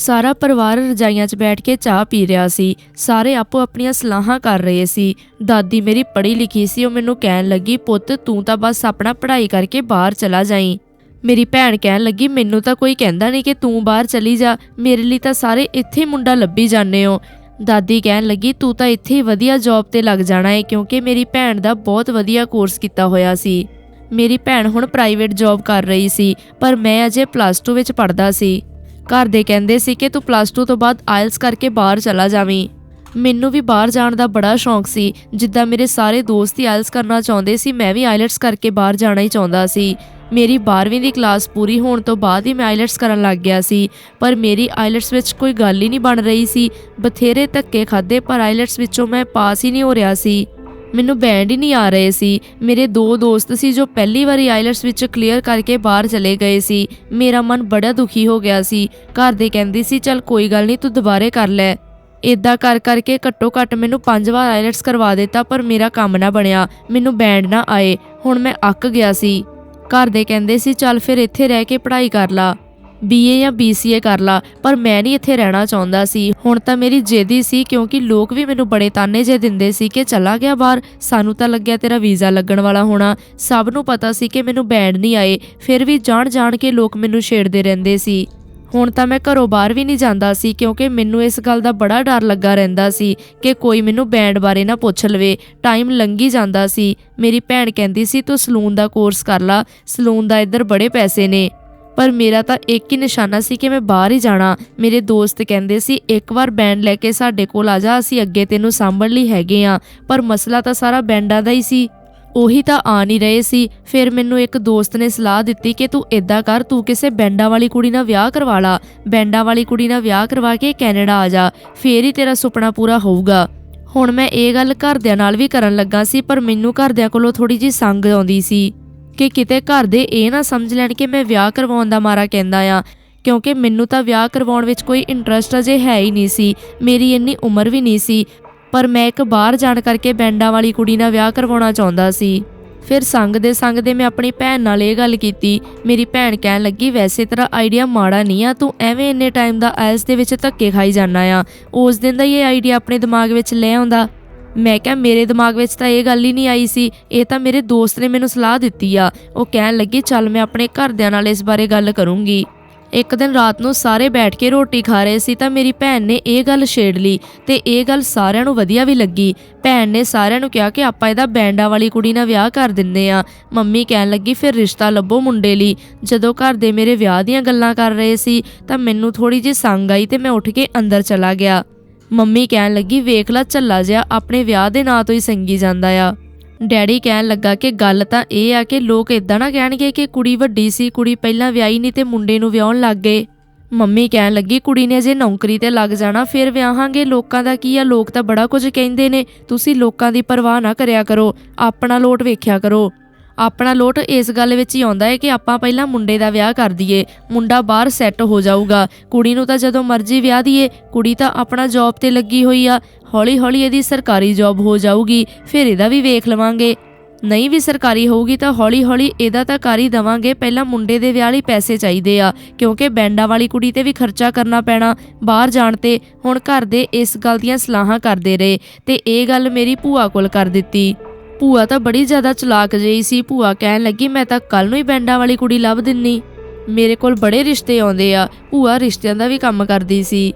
ਸਾਰਾ ਪਰਿਵਾਰ ਰਜਾਈਆਂ 'ਚ ਬੈਠ ਕੇ ਚਾਹ ਪੀ ਰਿਹਾ ਸੀ। ਸਾਰੇ ਆਪੋ ਆਪਣੀਆਂ ਸਲਾਹਾਂ ਕਰ ਰਹੇ ਸੀ। ਦਾਦੀ ਮੇਰੀ ਪੜ੍ਹੀ ਲਿਖੀ ਸੀ, ਉਹ ਮੈਨੂੰ ਕਹਿਣ ਲੱਗੀ, ਪੁੱਤ, ਤੂੰ ਤਾਂ ਬਸ ਆਪਣਾ ਪੜ੍ਹਾਈ ਕਰਕੇ ਬਾਹਰ ਚਲਾ ਜਾਈਂ। ਮੇਰੀ ਭੈਣ ਕਹਿਣ ਲੱਗੀ, ਮੈਨੂੰ ਤਾਂ ਕੋਈ ਕਹਿੰਦਾ ਨਹੀਂ ਕਿ ਤੂੰ ਬਾਹਰ ਚਲੀ ਜਾ। ਮੇਰੇ ਲਈ ਤਾਂ ਸਾਰੇ ਇੱਥੇ ਮੁੰਡਾ ਲੱਭੀ ਜਾਂਦੇ ਹੋ। ਦਾਦੀ ਕਹਿਣ ਲੱਗੀ, ਤੂੰ ਤਾਂ ਇੱਥੇ ਵਧੀਆ ਜੌਬ ਤੇ ਲੱਗ ਜਾਣਾ ਹੈ ਕਿਉਂਕਿ ਮੇਰੀ ਭੈਣ ਦਾ ਬਹੁਤ ਵਧੀਆ ਕੋਰਸ ਕੀਤਾ ਹੋਇਆ ਸੀ। ਮੇਰੀ ਭੈਣ ਹੁਣ ਪ੍ਰਾਈਵੇਟ ਜੌਬ ਕਰ ਰਹੀ ਸੀ, ਪਰ ਮੈਂ ਅਜੇ ਪਲੱਸ 2 ਵਿੱਚ ਪੜ੍ਹਦਾ ਸੀ। ਘਰ ਦੇ ਕਹਿੰਦੇ ਸੀ ਕਿ ਤੂੰ ਪਲੱਸ 2 ਤੋਂ ਬਾਅਦ ਆਇਲਸ ਕਰਕੇ ਬਾਹਰ ਚਲਾ ਜਾਵੀਂ। ਮੈਨੂੰ ਵੀ ਬਾਹਰ ਜਾਣ ਦਾ ਬੜਾ ਸ਼ੌਂਕ ਸੀ। ਜਿੱਦਾਂ ਮੇਰੇ ਸਾਰੇ ਦੋਸਤ ਹੀ ਆਇਲਸ ਕਰਨਾ ਚਾਹੁੰਦੇ ਸੀ, ਮੈਂ ਵੀ ਆਇਲਟਸ ਕਰਕੇ ਬਾਹਰ ਜਾਣਾ ਹੀ ਚਾਹੁੰਦਾ ਸੀ। ਮੇਰੀ 12ਵੀਂ ਦੀ ਕਲਾਸ ਪੂਰੀ ਹੋਣ ਤੋਂ ਬਾਅਦ ਹੀ ਮੈਂ ਆਇਲਟਸ ਕਰਨ ਲੱਗ ਗਿਆ ਸੀ। ਪਰ ਮੇਰੀ ਆਇਲਟਸ ਵਿੱਚ ਕੋਈ ਗੱਲ ਹੀ ਨਹੀਂ ਬਣ ਰਹੀ ਸੀ। ਬਥੇਰੇ ਧੱਕੇ ਖਾਦੇ ਪਰ ਆਇਲਟਸ ਵਿੱਚੋਂ ਮੈਂ ਪਾਸ ਹੀ ਨਹੀਂ ਹੋ ਰਿਹਾ ਸੀ। ਮੈਨੂੰ ਬੈਂਡ ਹੀ ਨਹੀਂ ਆ ਰਹੇ ਸੀ। ਮੇਰੇ ਦੋ ਦੋਸਤ ਸੀ ਜੋ ਪਹਿਲੀ ਵਾਰੀ ਆਇਲਟਸ ਵਿੱਚ ਕਲੀਅਰ ਕਰਕੇ ਬਾਹਰ ਚਲੇ ਗਏ ਸੀ। ਮੇਰਾ ਮਨ ਬੜਾ ਦੁਖੀ ਹੋ ਗਿਆ ਸੀ। ਘਰ ਦੇ ਕਹਿੰਦੇ ਸੀ, ਚੱਲ ਕੋਈ ਗੱਲ ਨਹੀਂ, ਤੂੰ ਦੁਬਾਰੇ ਕਰ ਲੈ। ਇਦਾਂ ਕਰ ਕਰਕੇ ਘੱਟੋ ਘੱਟ ਮੈਨੂੰ ਪੰਜ ਵਾਰ ਆਇਲਟਸ ਕਰਵਾ ਦਿੱਤਾ, ਪਰ ਮੇਰਾ ਕੰਮ ਨਾ ਬਣਿਆ। ਮੈਨੂੰ ਬੈਂਡ ਨਾ ਆਏ। ਹੁਣ ਮੈਂ ਅੱਕ ਗਿਆ ਸੀ। ਘਰ ਦੇ ਕਹਿੰਦੇ ਸੀ, ਚੱਲ ਫਿਰ ਇੱਥੇ ਰਹਿ ਕੇ ਪੜ੍ਹਾਈ ਕਰ ਲਾ। ਬੀਏ ਜਾਂ ਬੀਸੀਏ ਕਰ ਲਾ, ਪਰ ਮੈਂ ਨਹੀਂ ਇੱਥੇ ਰਹਿਣਾ ਚਾਹੁੰਦਾ ਸੀ। ਹੁਣ ਤਾਂ ਮੇਰੀ ਜੇਦੀ ਸੀ ਕਿਉਂਕਿ ਲੋਕ ਵੀ ਮੈਨੂੰ ਬੜੇ ਤਾਨੇ ਜੇ ਦਿੰਦੇ ਸੀ ਕਿ ਚਲਾ ਗਿਆ ਬਾਹਰ। ਸਾਨੂੰ ਤਾਂ ਲੱਗਿਆ ਤੇਰਾ ਵੀਜ਼ਾ ਲੱਗਣ ਵਾਲਾ ਹੋਣਾ। ਸਭ ਨੂੰ ਪਤਾ ਸੀ ਕਿ ਮੈਨੂੰ ਬੈਂਡ ਨਹੀਂ ਆਏ। ਫਿਰ ਵੀ ਜਾਣ ਜਾਣ ਕੇ ਲੋਕ ਮੈਨੂੰ ਛੇੜਦੇ ਰਹਿੰਦੇ ਸੀ। ਹੁਣ ਤਾਂ ਮੈਂ ਘਰੋਂ ਬਾਹਰ ਵੀ ਨਹੀਂ ਜਾਂਦਾ ਸੀ ਕਿਉਂਕਿ ਮੈਨੂੰ ਇਸ ਗੱਲ ਦਾ ਬੜਾ ਡਰ ਲੱਗਾ ਰਹਿੰਦਾ ਸੀ ਕਿ ਕੋਈ ਮੈਨੂੰ ਬੈਂਡ ਬਾਰੇ ਨਾ ਪੁੱਛ ਲਵੇ। ਟਾਈਮ ਲੰਘੀ ਜਾਂਦਾ ਸੀ। ਮੇਰੀ ਭੈਣ ਕਹਿੰਦੀ ਸੀ, ਤੂੰ ਸਲੂਨ ਦਾ ਕੋਰਸ ਕਰ ਲਾ। ਸਲੂਨ ਦਾ ਇੱਧਰ ਬੜੇ ਪੈਸੇ ਨੇ। ਪਰ ਮੇਰਾ ਤਾਂ ਇੱਕ ਹੀ ਨਿਸ਼ਾਨਾ ਸੀ ਕਿ ਮੈਂ ਬਾਹਰ ਹੀ ਜਾਣਾ। ਮੇਰੇ ਦੋਸਤ ਕਹਿੰਦੇ ਸੀ, ਇੱਕ ਵਾਰ ਬੈਂਡ ਲੈ ਕੇ ਸਾਡੇ ਕੋਲ ਆ ਜਾ, ਅਸੀਂ ਅੱਗੇ ਤੈਨੂੰ ਸਾਂਭਣ ਲਈ ਹੈਗੇ ਆ। ਪਰ ਮਸਲਾ ਤਾਂ ਸਾਰਾ ਬੈਂਡਾਂ ਦਾ ਹੀ ਸੀ। ਉਹੀ ਤਾਂ ਆ ਨਹੀਂ ਰਹੇ ਸੀ। ਫਿਰ ਮੈਨੂੰ ਇੱਕ ਦੋਸਤ ਨੇ ਸਲਾਹ ਦਿੱਤੀ ਕਿ ਤੂੰ ਇਦਾਂ ਕਰ, ਤੂੰ ਕਿਸੇ ਬੈਂਡਾਂ ਵਾਲੀ ਕੁੜੀ ਨਾਲ ਵਿਆਹ ਕਰਵਾ ਲਾ। ਬੈਂਡਾਂ ਵਾਲੀ ਕੁੜੀ ਨਾਲ ਵਿਆਹ ਕਰਵਾ ਕੇ ਕੈਨੇਡਾ ਆ ਜਾ। ਫੇਰ ਹੀ ਤੇਰਾ ਸੁਪਨਾ ਪੂਰਾ ਹੋਊਗਾ। ਹੁਣ ਮੈਂ ਇਹ ਗੱਲ ਘਰਦਿਆਂ ਨਾਲ ਵੀ ਕਰਨ ਲੱਗਾ ਸੀ, ਪਰ ਮੈਨੂੰ ਘਰਦਿਆਂ ਕੋਲੋਂ ਥੋੜੀ ਜੀ ਸੰਗ ਆਉਂਦੀ ਸੀ। ਕਿ ਕਿਤੇ ਘਰ ਦੇ ਇਹ ਨਾ ਸਮਝ ਲੈਣ ਕਿ ਮੈਂ ਵਿਆਹ ਕਰਵਾਉਣ ਦਾ ਮਾਰਾ ਕਹਿੰਦਾ ਆ। ਕਿਉਂਕਿ ਮੈਨੂੰ ਤਾਂ ਵਿਆਹ ਕਰਵਾਉਣ ਵਿੱਚ ਕੋਈ ਇੰਟਰਸਟ ਅਜੇ ਹੈ ਹੀ ਨਹੀਂ ਸੀ। ਮੇਰੀ ਇੰਨੀ ਉਮਰ ਵੀ ਨਹੀਂ ਸੀ। ਪਰ ਮੈਂ ਇੱਕ ਬਾਹਰ ਜਾਣ ਕਰਕੇ ਬੈਂਡਾਂ ਵਾਲੀ ਕੁੜੀ ਨਾਲ ਵਿਆਹ ਕਰਵਾਉਣਾ ਚਾਹੁੰਦਾ ਸੀ। ਫਿਰ ਸੰਗ ਦੇ ਸੰਗ ਦੇ ਮੈਂ ਆਪਣੀ ਭੈਣ ਨਾਲ ਇਹ ਗੱਲ ਕੀਤੀ। ਮੇਰੀ ਭੈਣ ਕਹਿਣ ਲੱਗੀ, ਵੈਸੇ ਤੇਰਾ ਆਈਡੀਆ ਮਾੜਾ ਨਹੀਂ ਆ, ਤੂੰ ਐਵੇਂ ਇੰਨੇ ਟਾਈਮ ਦਾ ਆਇਲਸ ਦੇ ਵਿੱਚ ਧੱਕੇ ਖਾਈ ਜਾਂਦਾ ਆ। ਉਸ ਦਿਨ ਦਾ ਇਹ ਆਈਡੀਆ ਆਪਣੇ ਦਿਮਾਗ ਵਿੱਚ ਲੈ ਆਉਂਦਾ। ਮੈਂ ਕਿਹਾ, ਮੇਰੇ ਦਿਮਾਗ ਵਿੱਚ ਤਾਂ ਇਹ ਗੱਲ ਹੀ ਨਹੀਂ ਆਈ ਸੀ। ਇਹ ਤਾਂ ਮੇਰੇ ਦੋਸਤ ਨੇ ਮੈਨੂੰ ਸਲਾਹ ਦਿੱਤੀ ਆ। ਉਹ ਕਹਿਣ ਲੱਗੀ, ਚੱਲ ਮੈਂ ਆਪਣੇ ਘਰਦਿਆਂ ਨਾਲ ਇਸ ਬਾਰੇ ਗੱਲ ਕਰੂੰਗੀ। ਇੱਕ ਦਿਨ ਰਾਤ ਨੂੰ ਸਾਰੇ ਬੈਠ ਕੇ ਰੋਟੀ ਖਾ ਰਹੇ ਸੀ ਤਾਂ ਮੇਰੀ ਭੈਣ ਨੇ ਇਹ ਗੱਲ ਛੇੜ ਲਈ ਤੇ ਇਹ ਗੱਲ ਸਾਰਿਆਂ ਨੂੰ ਵਧੀਆ ਵੀ ਲੱਗੀ। ਭੈਣ ਨੇ ਸਾਰਿਆਂ ਨੂੰ ਕਿਹਾ ਕਿ ਆਪਾਂ ਇਹਦਾ ਬੈਂਡਾਂ ਵਾਲੀ ਕੁੜੀ ਨਾਲ ਵਿਆਹ ਕਰ ਦਿੰਦੇ ਆ। ਮੰਮੀ ਕਹਿਣ ਲੱਗੀ, ਫਿਰ ਰਿਸ਼ਤਾ ਲੱਭੋ ਮੁੰਡੇ ਲਈ। ਜਦੋਂ ਘਰ ਦੇ ਮੇਰੇ ਵਿਆਹ ਦੀਆਂ ਗੱਲਾਂ ਕਰ ਰਹੇ ਸੀ ਤਾਂ ਮੈਨੂੰ ਥੋੜੀ ਜਿਹੀ ਸੰਗ ਆਈ ਤੇ ਮੈਂ ਉੱਠ ਕੇ ਅੰਦਰ ਚਲਾ ਗਿਆ। ਮੰਮੀ ਕਹਿਣ ਲੱਗੀ, ਵੇਖ ਲੈ, ਝੱਲਾ ਜਿਹਾ ਆਪਣੇ ਵਿਆਹ ਦੇ ਨਾਂ ਤੋਂ ਹੀ ਸੰਗੀ ਜਾਂਦਾ ਆ। ਡੈਡੀ ਕਹਿਣ ਲੱਗਾ ਕਿ ਗੱਲ ਤਾਂ ਇਹ ਆ ਕਿ ਲੋਕ ਇਦਾਂ ਨਾ ਕਹਿਣਗੇ ਕਿ ਕੁੜੀ ਵੱਡੀ ਸੀ, ਕੁੜੀ ਪਹਿਲਾਂ ਵਿਆਹੀ ਨਹੀਂ ਤੇ ਮੁੰਡੇ ਨੂੰ ਵਿਆਹਣ ਲੱਗ ਗਏ। ਮੰਮੀ ਕਹਿਣ ਲੱਗੀ, ਕੁੜੀ ਨੇ ਜੇ ਨੌਕਰੀ ਤੇ ਲੱਗ ਜਾਣਾ, ਫਿਰ ਵਿਆਹਾਂਗੇ। ਲੋਕਾਂ ਦਾ ਕੀ ਆ, ਲੋਕ ਤਾਂ ਬੜਾ ਕੁਝ ਕਹਿੰਦੇ ਨੇ। ਤੁਸੀਂ ਲੋਕਾਂ ਦੀ ਪਰਵਾਹ ਨਾ ਕਰਿਆ ਕਰੋ, ਆਪਣਾ ਲੋਟ ਵੇਖਿਆ ਕਰੋ। ਆਪਣਾ ਲੋਟ ਇਸ ਗੱਲ ਵਿੱਚ ਹੀ ਆਉਂਦਾ ਹੈ ਕਿ ਆਪਾਂ ਪਹਿਲਾਂ ਮੁੰਡੇ ਦਾ ਵਿਆਹ ਕਰ ਦਈਏ, ਮੁੰਡਾ ਬਾਹਰ ਸੈੱਟ ਹੋ ਜਾਊਗਾ। ਕੁੜੀ ਨੂੰ ਤਾਂ ਜਦੋਂ ਮਰਜ਼ੀ ਵਿਆਹ ਦਈਏ, ਕੁੜੀ ਤਾਂ ਆਪਣਾ ਜੌਬ ਤੇ ਲੱਗੀ ਹੋਈ ਆ। ਹੌਲੀ ਹੌਲੀ ਇਹਦੀ ਸਰਕਾਰੀ ਜੌਬ ਹੋ ਜਾਊਗੀ, ਫਿਰ ਇਹਦਾ ਵੀ ਵੇਖ ਲਵਾਂਗੇ। ਨਹੀਂ ਵੀ ਸਰਕਾਰੀ ਹੋਊਗੀ ਤਾਂ ਹੌਲੀ ਹੌਲੀ ਇਹਦਾ ਤਾਂ ਕਰ ਹੀ ਦਵਾਂਗੇ। ਪਹਿਲਾਂ ਮੁੰਡੇ ਦੇ ਵਿਆਹ ਲਈ ਪੈਸੇ ਚਾਹੀਦੇ ਆ, ਕਿਉਂਕਿ ਬੈਂਡਾਂ ਵਾਲੀ ਕੁੜੀ ਤੇ ਵੀ ਖਰਚਾ ਕਰਨਾ ਪੈਣਾ ਬਾਹਰ ਜਾਣ ਤੇ। ਹੁਣ ਘਰ ਦੇ ਇਸ ਗੱਲ ਦੀਆਂ ਸਲਾਹਾਂ ਕਰਦੇ ਰਹੇ ਤੇ ਇਹ ਗੱਲ ਮੇਰੀ ਭੂਆ ਕੋਲ ਕਰ ਦਿੱਤੀ। ਭੂਆ ਤਾਂ ਬੜੀ ਜ਼ਿਆਦਾ ਚਲਾਕ ਜਿਹੀ ਸੀ। ਭੂਆ ਕਹਿਣ ਲੱਗੀ, ਮੈਂ ਤਾਂ ਕੱਲ ਨੂੰ ਹੀ ਬੈਂਡਾਂ ਵਾਲੀ ਕੁੜੀ ਲੱਭ ਦਿੰਨੀ। ਮੇਰੇ ਕੋਲ ਬੜੇ ਰਿਸ਼ਤੇ ਆਉਂਦੇ ਆ। ਭੂਆ ਰਿਸ਼ਤਿਆਂ ਦਾ ਵੀ ਕੰਮ ਕਰਦੀ ਸੀ।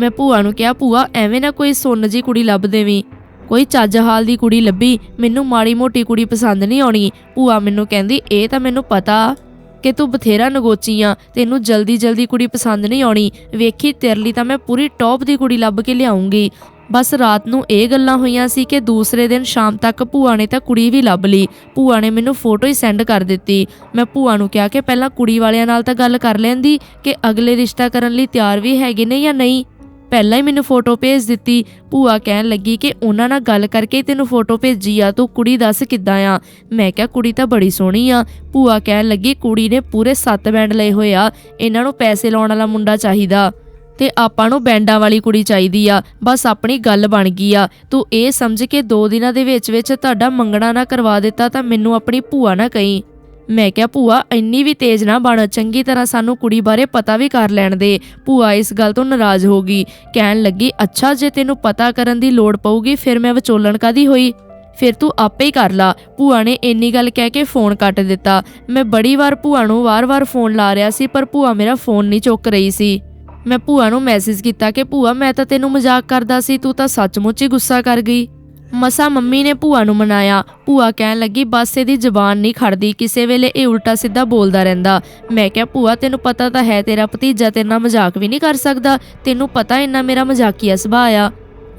ਮੈਂ ਭੂਆ ਨੂੰ ਕਿਹਾ, ਭੂਆ, ਐਵੇਂ ਨਾ ਕੋਈ ਸੁੰਨ ਜੀ ਕੁੜੀ ਲੱਭ ਦੇਵੀਂ। ਕੋਈ ਚੱਜ ਹਾਲ ਦੀ ਕੁੜੀ ਲੱਭੀ, ਮੈਨੂੰ ਮਾੜੀ ਮੋਟੀ ਕੁੜੀ ਪਸੰਦ ਨਹੀਂ ਆਉਣੀ। ਭੂਆ ਮੈਨੂੰ ਕਹਿੰਦੀ, ਇਹ ਤਾਂ ਮੈਨੂੰ ਪਤਾ ਕਿ ਤੂੰ ਬਥੇਰਾ ਨਗੋਚੀ ਆ। ਤੈਨੂੰ ਜਲਦੀ ਜਲਦੀ ਕੁੜੀ ਪਸੰਦ ਨਹੀਂ ਆਉਣੀ। ਵੇਖੀ, ਤੇਰੇ ਲਈ ਤਾਂ ਮੈਂ ਪੂਰੀ ਟੌਪ ਦੀ ਕੁੜੀ ਲੱਭ ਕੇ ਲਿਆਉਂਗੀ। ਬਸ ਰਾਤ ਨੂੰ ਇਹ ਗੱਲਾਂ ਹੋਈਆਂ ਸੀ ਕਿ ਦੂਸਰੇ ਦਿਨ ਸ਼ਾਮ ਤੱਕ ਭੂਆ ਨੇ ਤਾਂ ਕੁੜੀ ਵੀ ਲੱਭ ਲਈ। ਭੂਆ ਨੇ ਮੈਨੂੰ ਫੋਟੋ ਹੀ ਸੈਂਡ ਕਰ ਦਿੱਤੀ। ਮੈਂ ਭੂਆ ਨੂੰ ਕਿਹਾ ਕਿ ਪਹਿਲਾਂ ਕੁੜੀ ਵਾਲਿਆਂ ਨਾਲ ਤਾਂ ਗੱਲ ਕਰ ਲੈਂਦੀ ਕਿ ਅਗਲੇ ਰਿਸ਼ਤਾ ਕਰਨ ਲਈ ਤਿਆਰ ਵੀ ਹੈਗੇ ਨੇ ਜਾਂ ਨਹੀਂ। ਪਹਿਲਾਂ ਹੀ ਮੈਨੂੰ ਫੋਟੋ ਭੇਜ ਦਿੱਤੀ। ਭੂਆ ਕਹਿਣ ਲੱਗੀ ਕਿ ਉਹਨਾਂ ਨਾਲ ਗੱਲ ਕਰਕੇ ਤੈਨੂੰ ਫੋਟੋ ਭੇਜੀ ਆ। ਤੂੰ ਕੁੜੀ ਦੱਸ ਕਿੱਦਾਂ ਆ? ਮੈਂ ਕਿਹਾ, ਕੁੜੀ ਤਾਂ ਬੜੀ ਸੋਹਣੀ ਆ। ਭੂਆ ਕਹਿਣ ਲੱਗੀ, ਕੁੜੀ ਨੇ ਪੂਰੇ 7 ਬੈਂਡ ਲਏ ਹੋਏ ਆ। ਇਹਨਾਂ ਨੂੰ ਪੈਸੇ ਲਾਉਣ ਵਾਲਾ ਮੁੰਡਾ ਚਾਹੀਦਾ। ਤੇ ਆਪਾਂ ਨੂੰ ਬੈਂਡਾਂ ਵਾਲੀ ਕੁੜੀ ਚਾਹੀਦੀ ਆ। ਬਸ ਆਪਣੀ ਗੱਲ ਬਣ ਗਈ ਆ। ਤੂੰ ਇਹ ਸਮਝ ਕੇ 2 ਦਿਨਾਂ ਦੇ ਵਿੱਚ ਵਿੱਚ ਤੁਹਾਡਾ ਮੰਗਣਾ ਨਾ ਕਰਵਾ ਦਿੱਤਾ ਤਾਂ ਮੈਨੂੰ ਆਪਣੀ ਭੂਆ ਨਾ ਕਹੀਂ। ਮੈਂ ਕਿਹਾ, ਭੂਆ, ਇੰਨੀ ਵੀ ਤੇਜ਼ ਨਾ ਬਣ। ਚੰਗੀ ਤਰ੍ਹਾਂ ਸਾਨੂੰ ਕੁੜੀ ਬਾਰੇ ਪਤਾ ਵੀ ਕਰ ਲੈਣ ਦੇ। ਭੂਆ ਇਸ ਗੱਲ ਤੋਂ ਨਾਰਾਜ਼ ਹੋ ਗਈ। ਕਹਿਣ ਲੱਗੀ, ਅੱਛਾ, ਜੇ ਤੈਨੂੰ ਪਤਾ ਕਰਨ ਦੀ ਲੋੜ ਪਊਗੀ, ਫਿਰ ਮੈਂ ਵਿਚੋਲਣ ਕਾਦੀ ਹੋਈ? ਫਿਰ ਤੂੰ ਆਪੇ ਹੀ ਕਰ ਲਾ। ਭੂਆ ਨੇ ਇੰਨੀ ਗੱਲ ਕਹਿ ਕੇ ਫੋਨ ਕੱਟ ਦਿੱਤਾ। ਮੈਂ ਬੜੀ ਵਾਰ ਭੂਆ ਨੂੰ ਵਾਰ-ਵਾਰ ਫੋਨ ਲਾ ਰਿਹਾ ਸੀ, ਪਰ ਭੂਆ ਮੇਰਾ ਫੋਨ ਨਹੀਂ ਚੁੱਕ ਰਹੀ ਸੀ। ਮੈਂ ਭੂਆ ਨੂੰ ਮੈਸੇਜ ਕੀਤਾ ਕਿ, ਭੂਆ, ਮੈਂ ਤਾਂ ਤੈਨੂੰ ਮਜ਼ਾਕ ਕਰਦਾ ਸੀ, ਤੂੰ ਤਾਂ ਸੱਚਮੁੱਚ ਹੀ ਗੁੱਸਾ ਕਰ ਗਈ। ਮਸਾ ਮੰਮੀ ਨੇ ਭੂਆ ਨੂੰ ਮਨਾਇਆ। ਭੂਆ ਕਹਿਣ ਲੱਗੀ, ਬਸ ਇਹਦੀ ਜ਼ਬਾਨ ਨਹੀਂ ਖੜਦੀ, ਕਿਸੇ ਵੇਲੇ ਇਹ ਉਲਟਾ ਸਿੱਧਾ ਬੋਲਦਾ ਰਹਿੰਦਾ। ਮੈਂ ਕਿਹਾ, ਭੂਆ, ਤੈਨੂੰ ਪਤਾ ਤਾਂ ਹੈ ਤੇਰਾ ਭਤੀਜਾ ਤੇਰੇ ਨਾਲ ਮਜ਼ਾਕ ਵੀ ਨਹੀਂ ਕਰ ਸਕਦਾ। ਤੈਨੂੰ ਪਤਾ ਇੰਨਾ ਮੇਰਾ ਮਜ਼ਾਕੀਆ ਸੁਭਾਅ ਆ।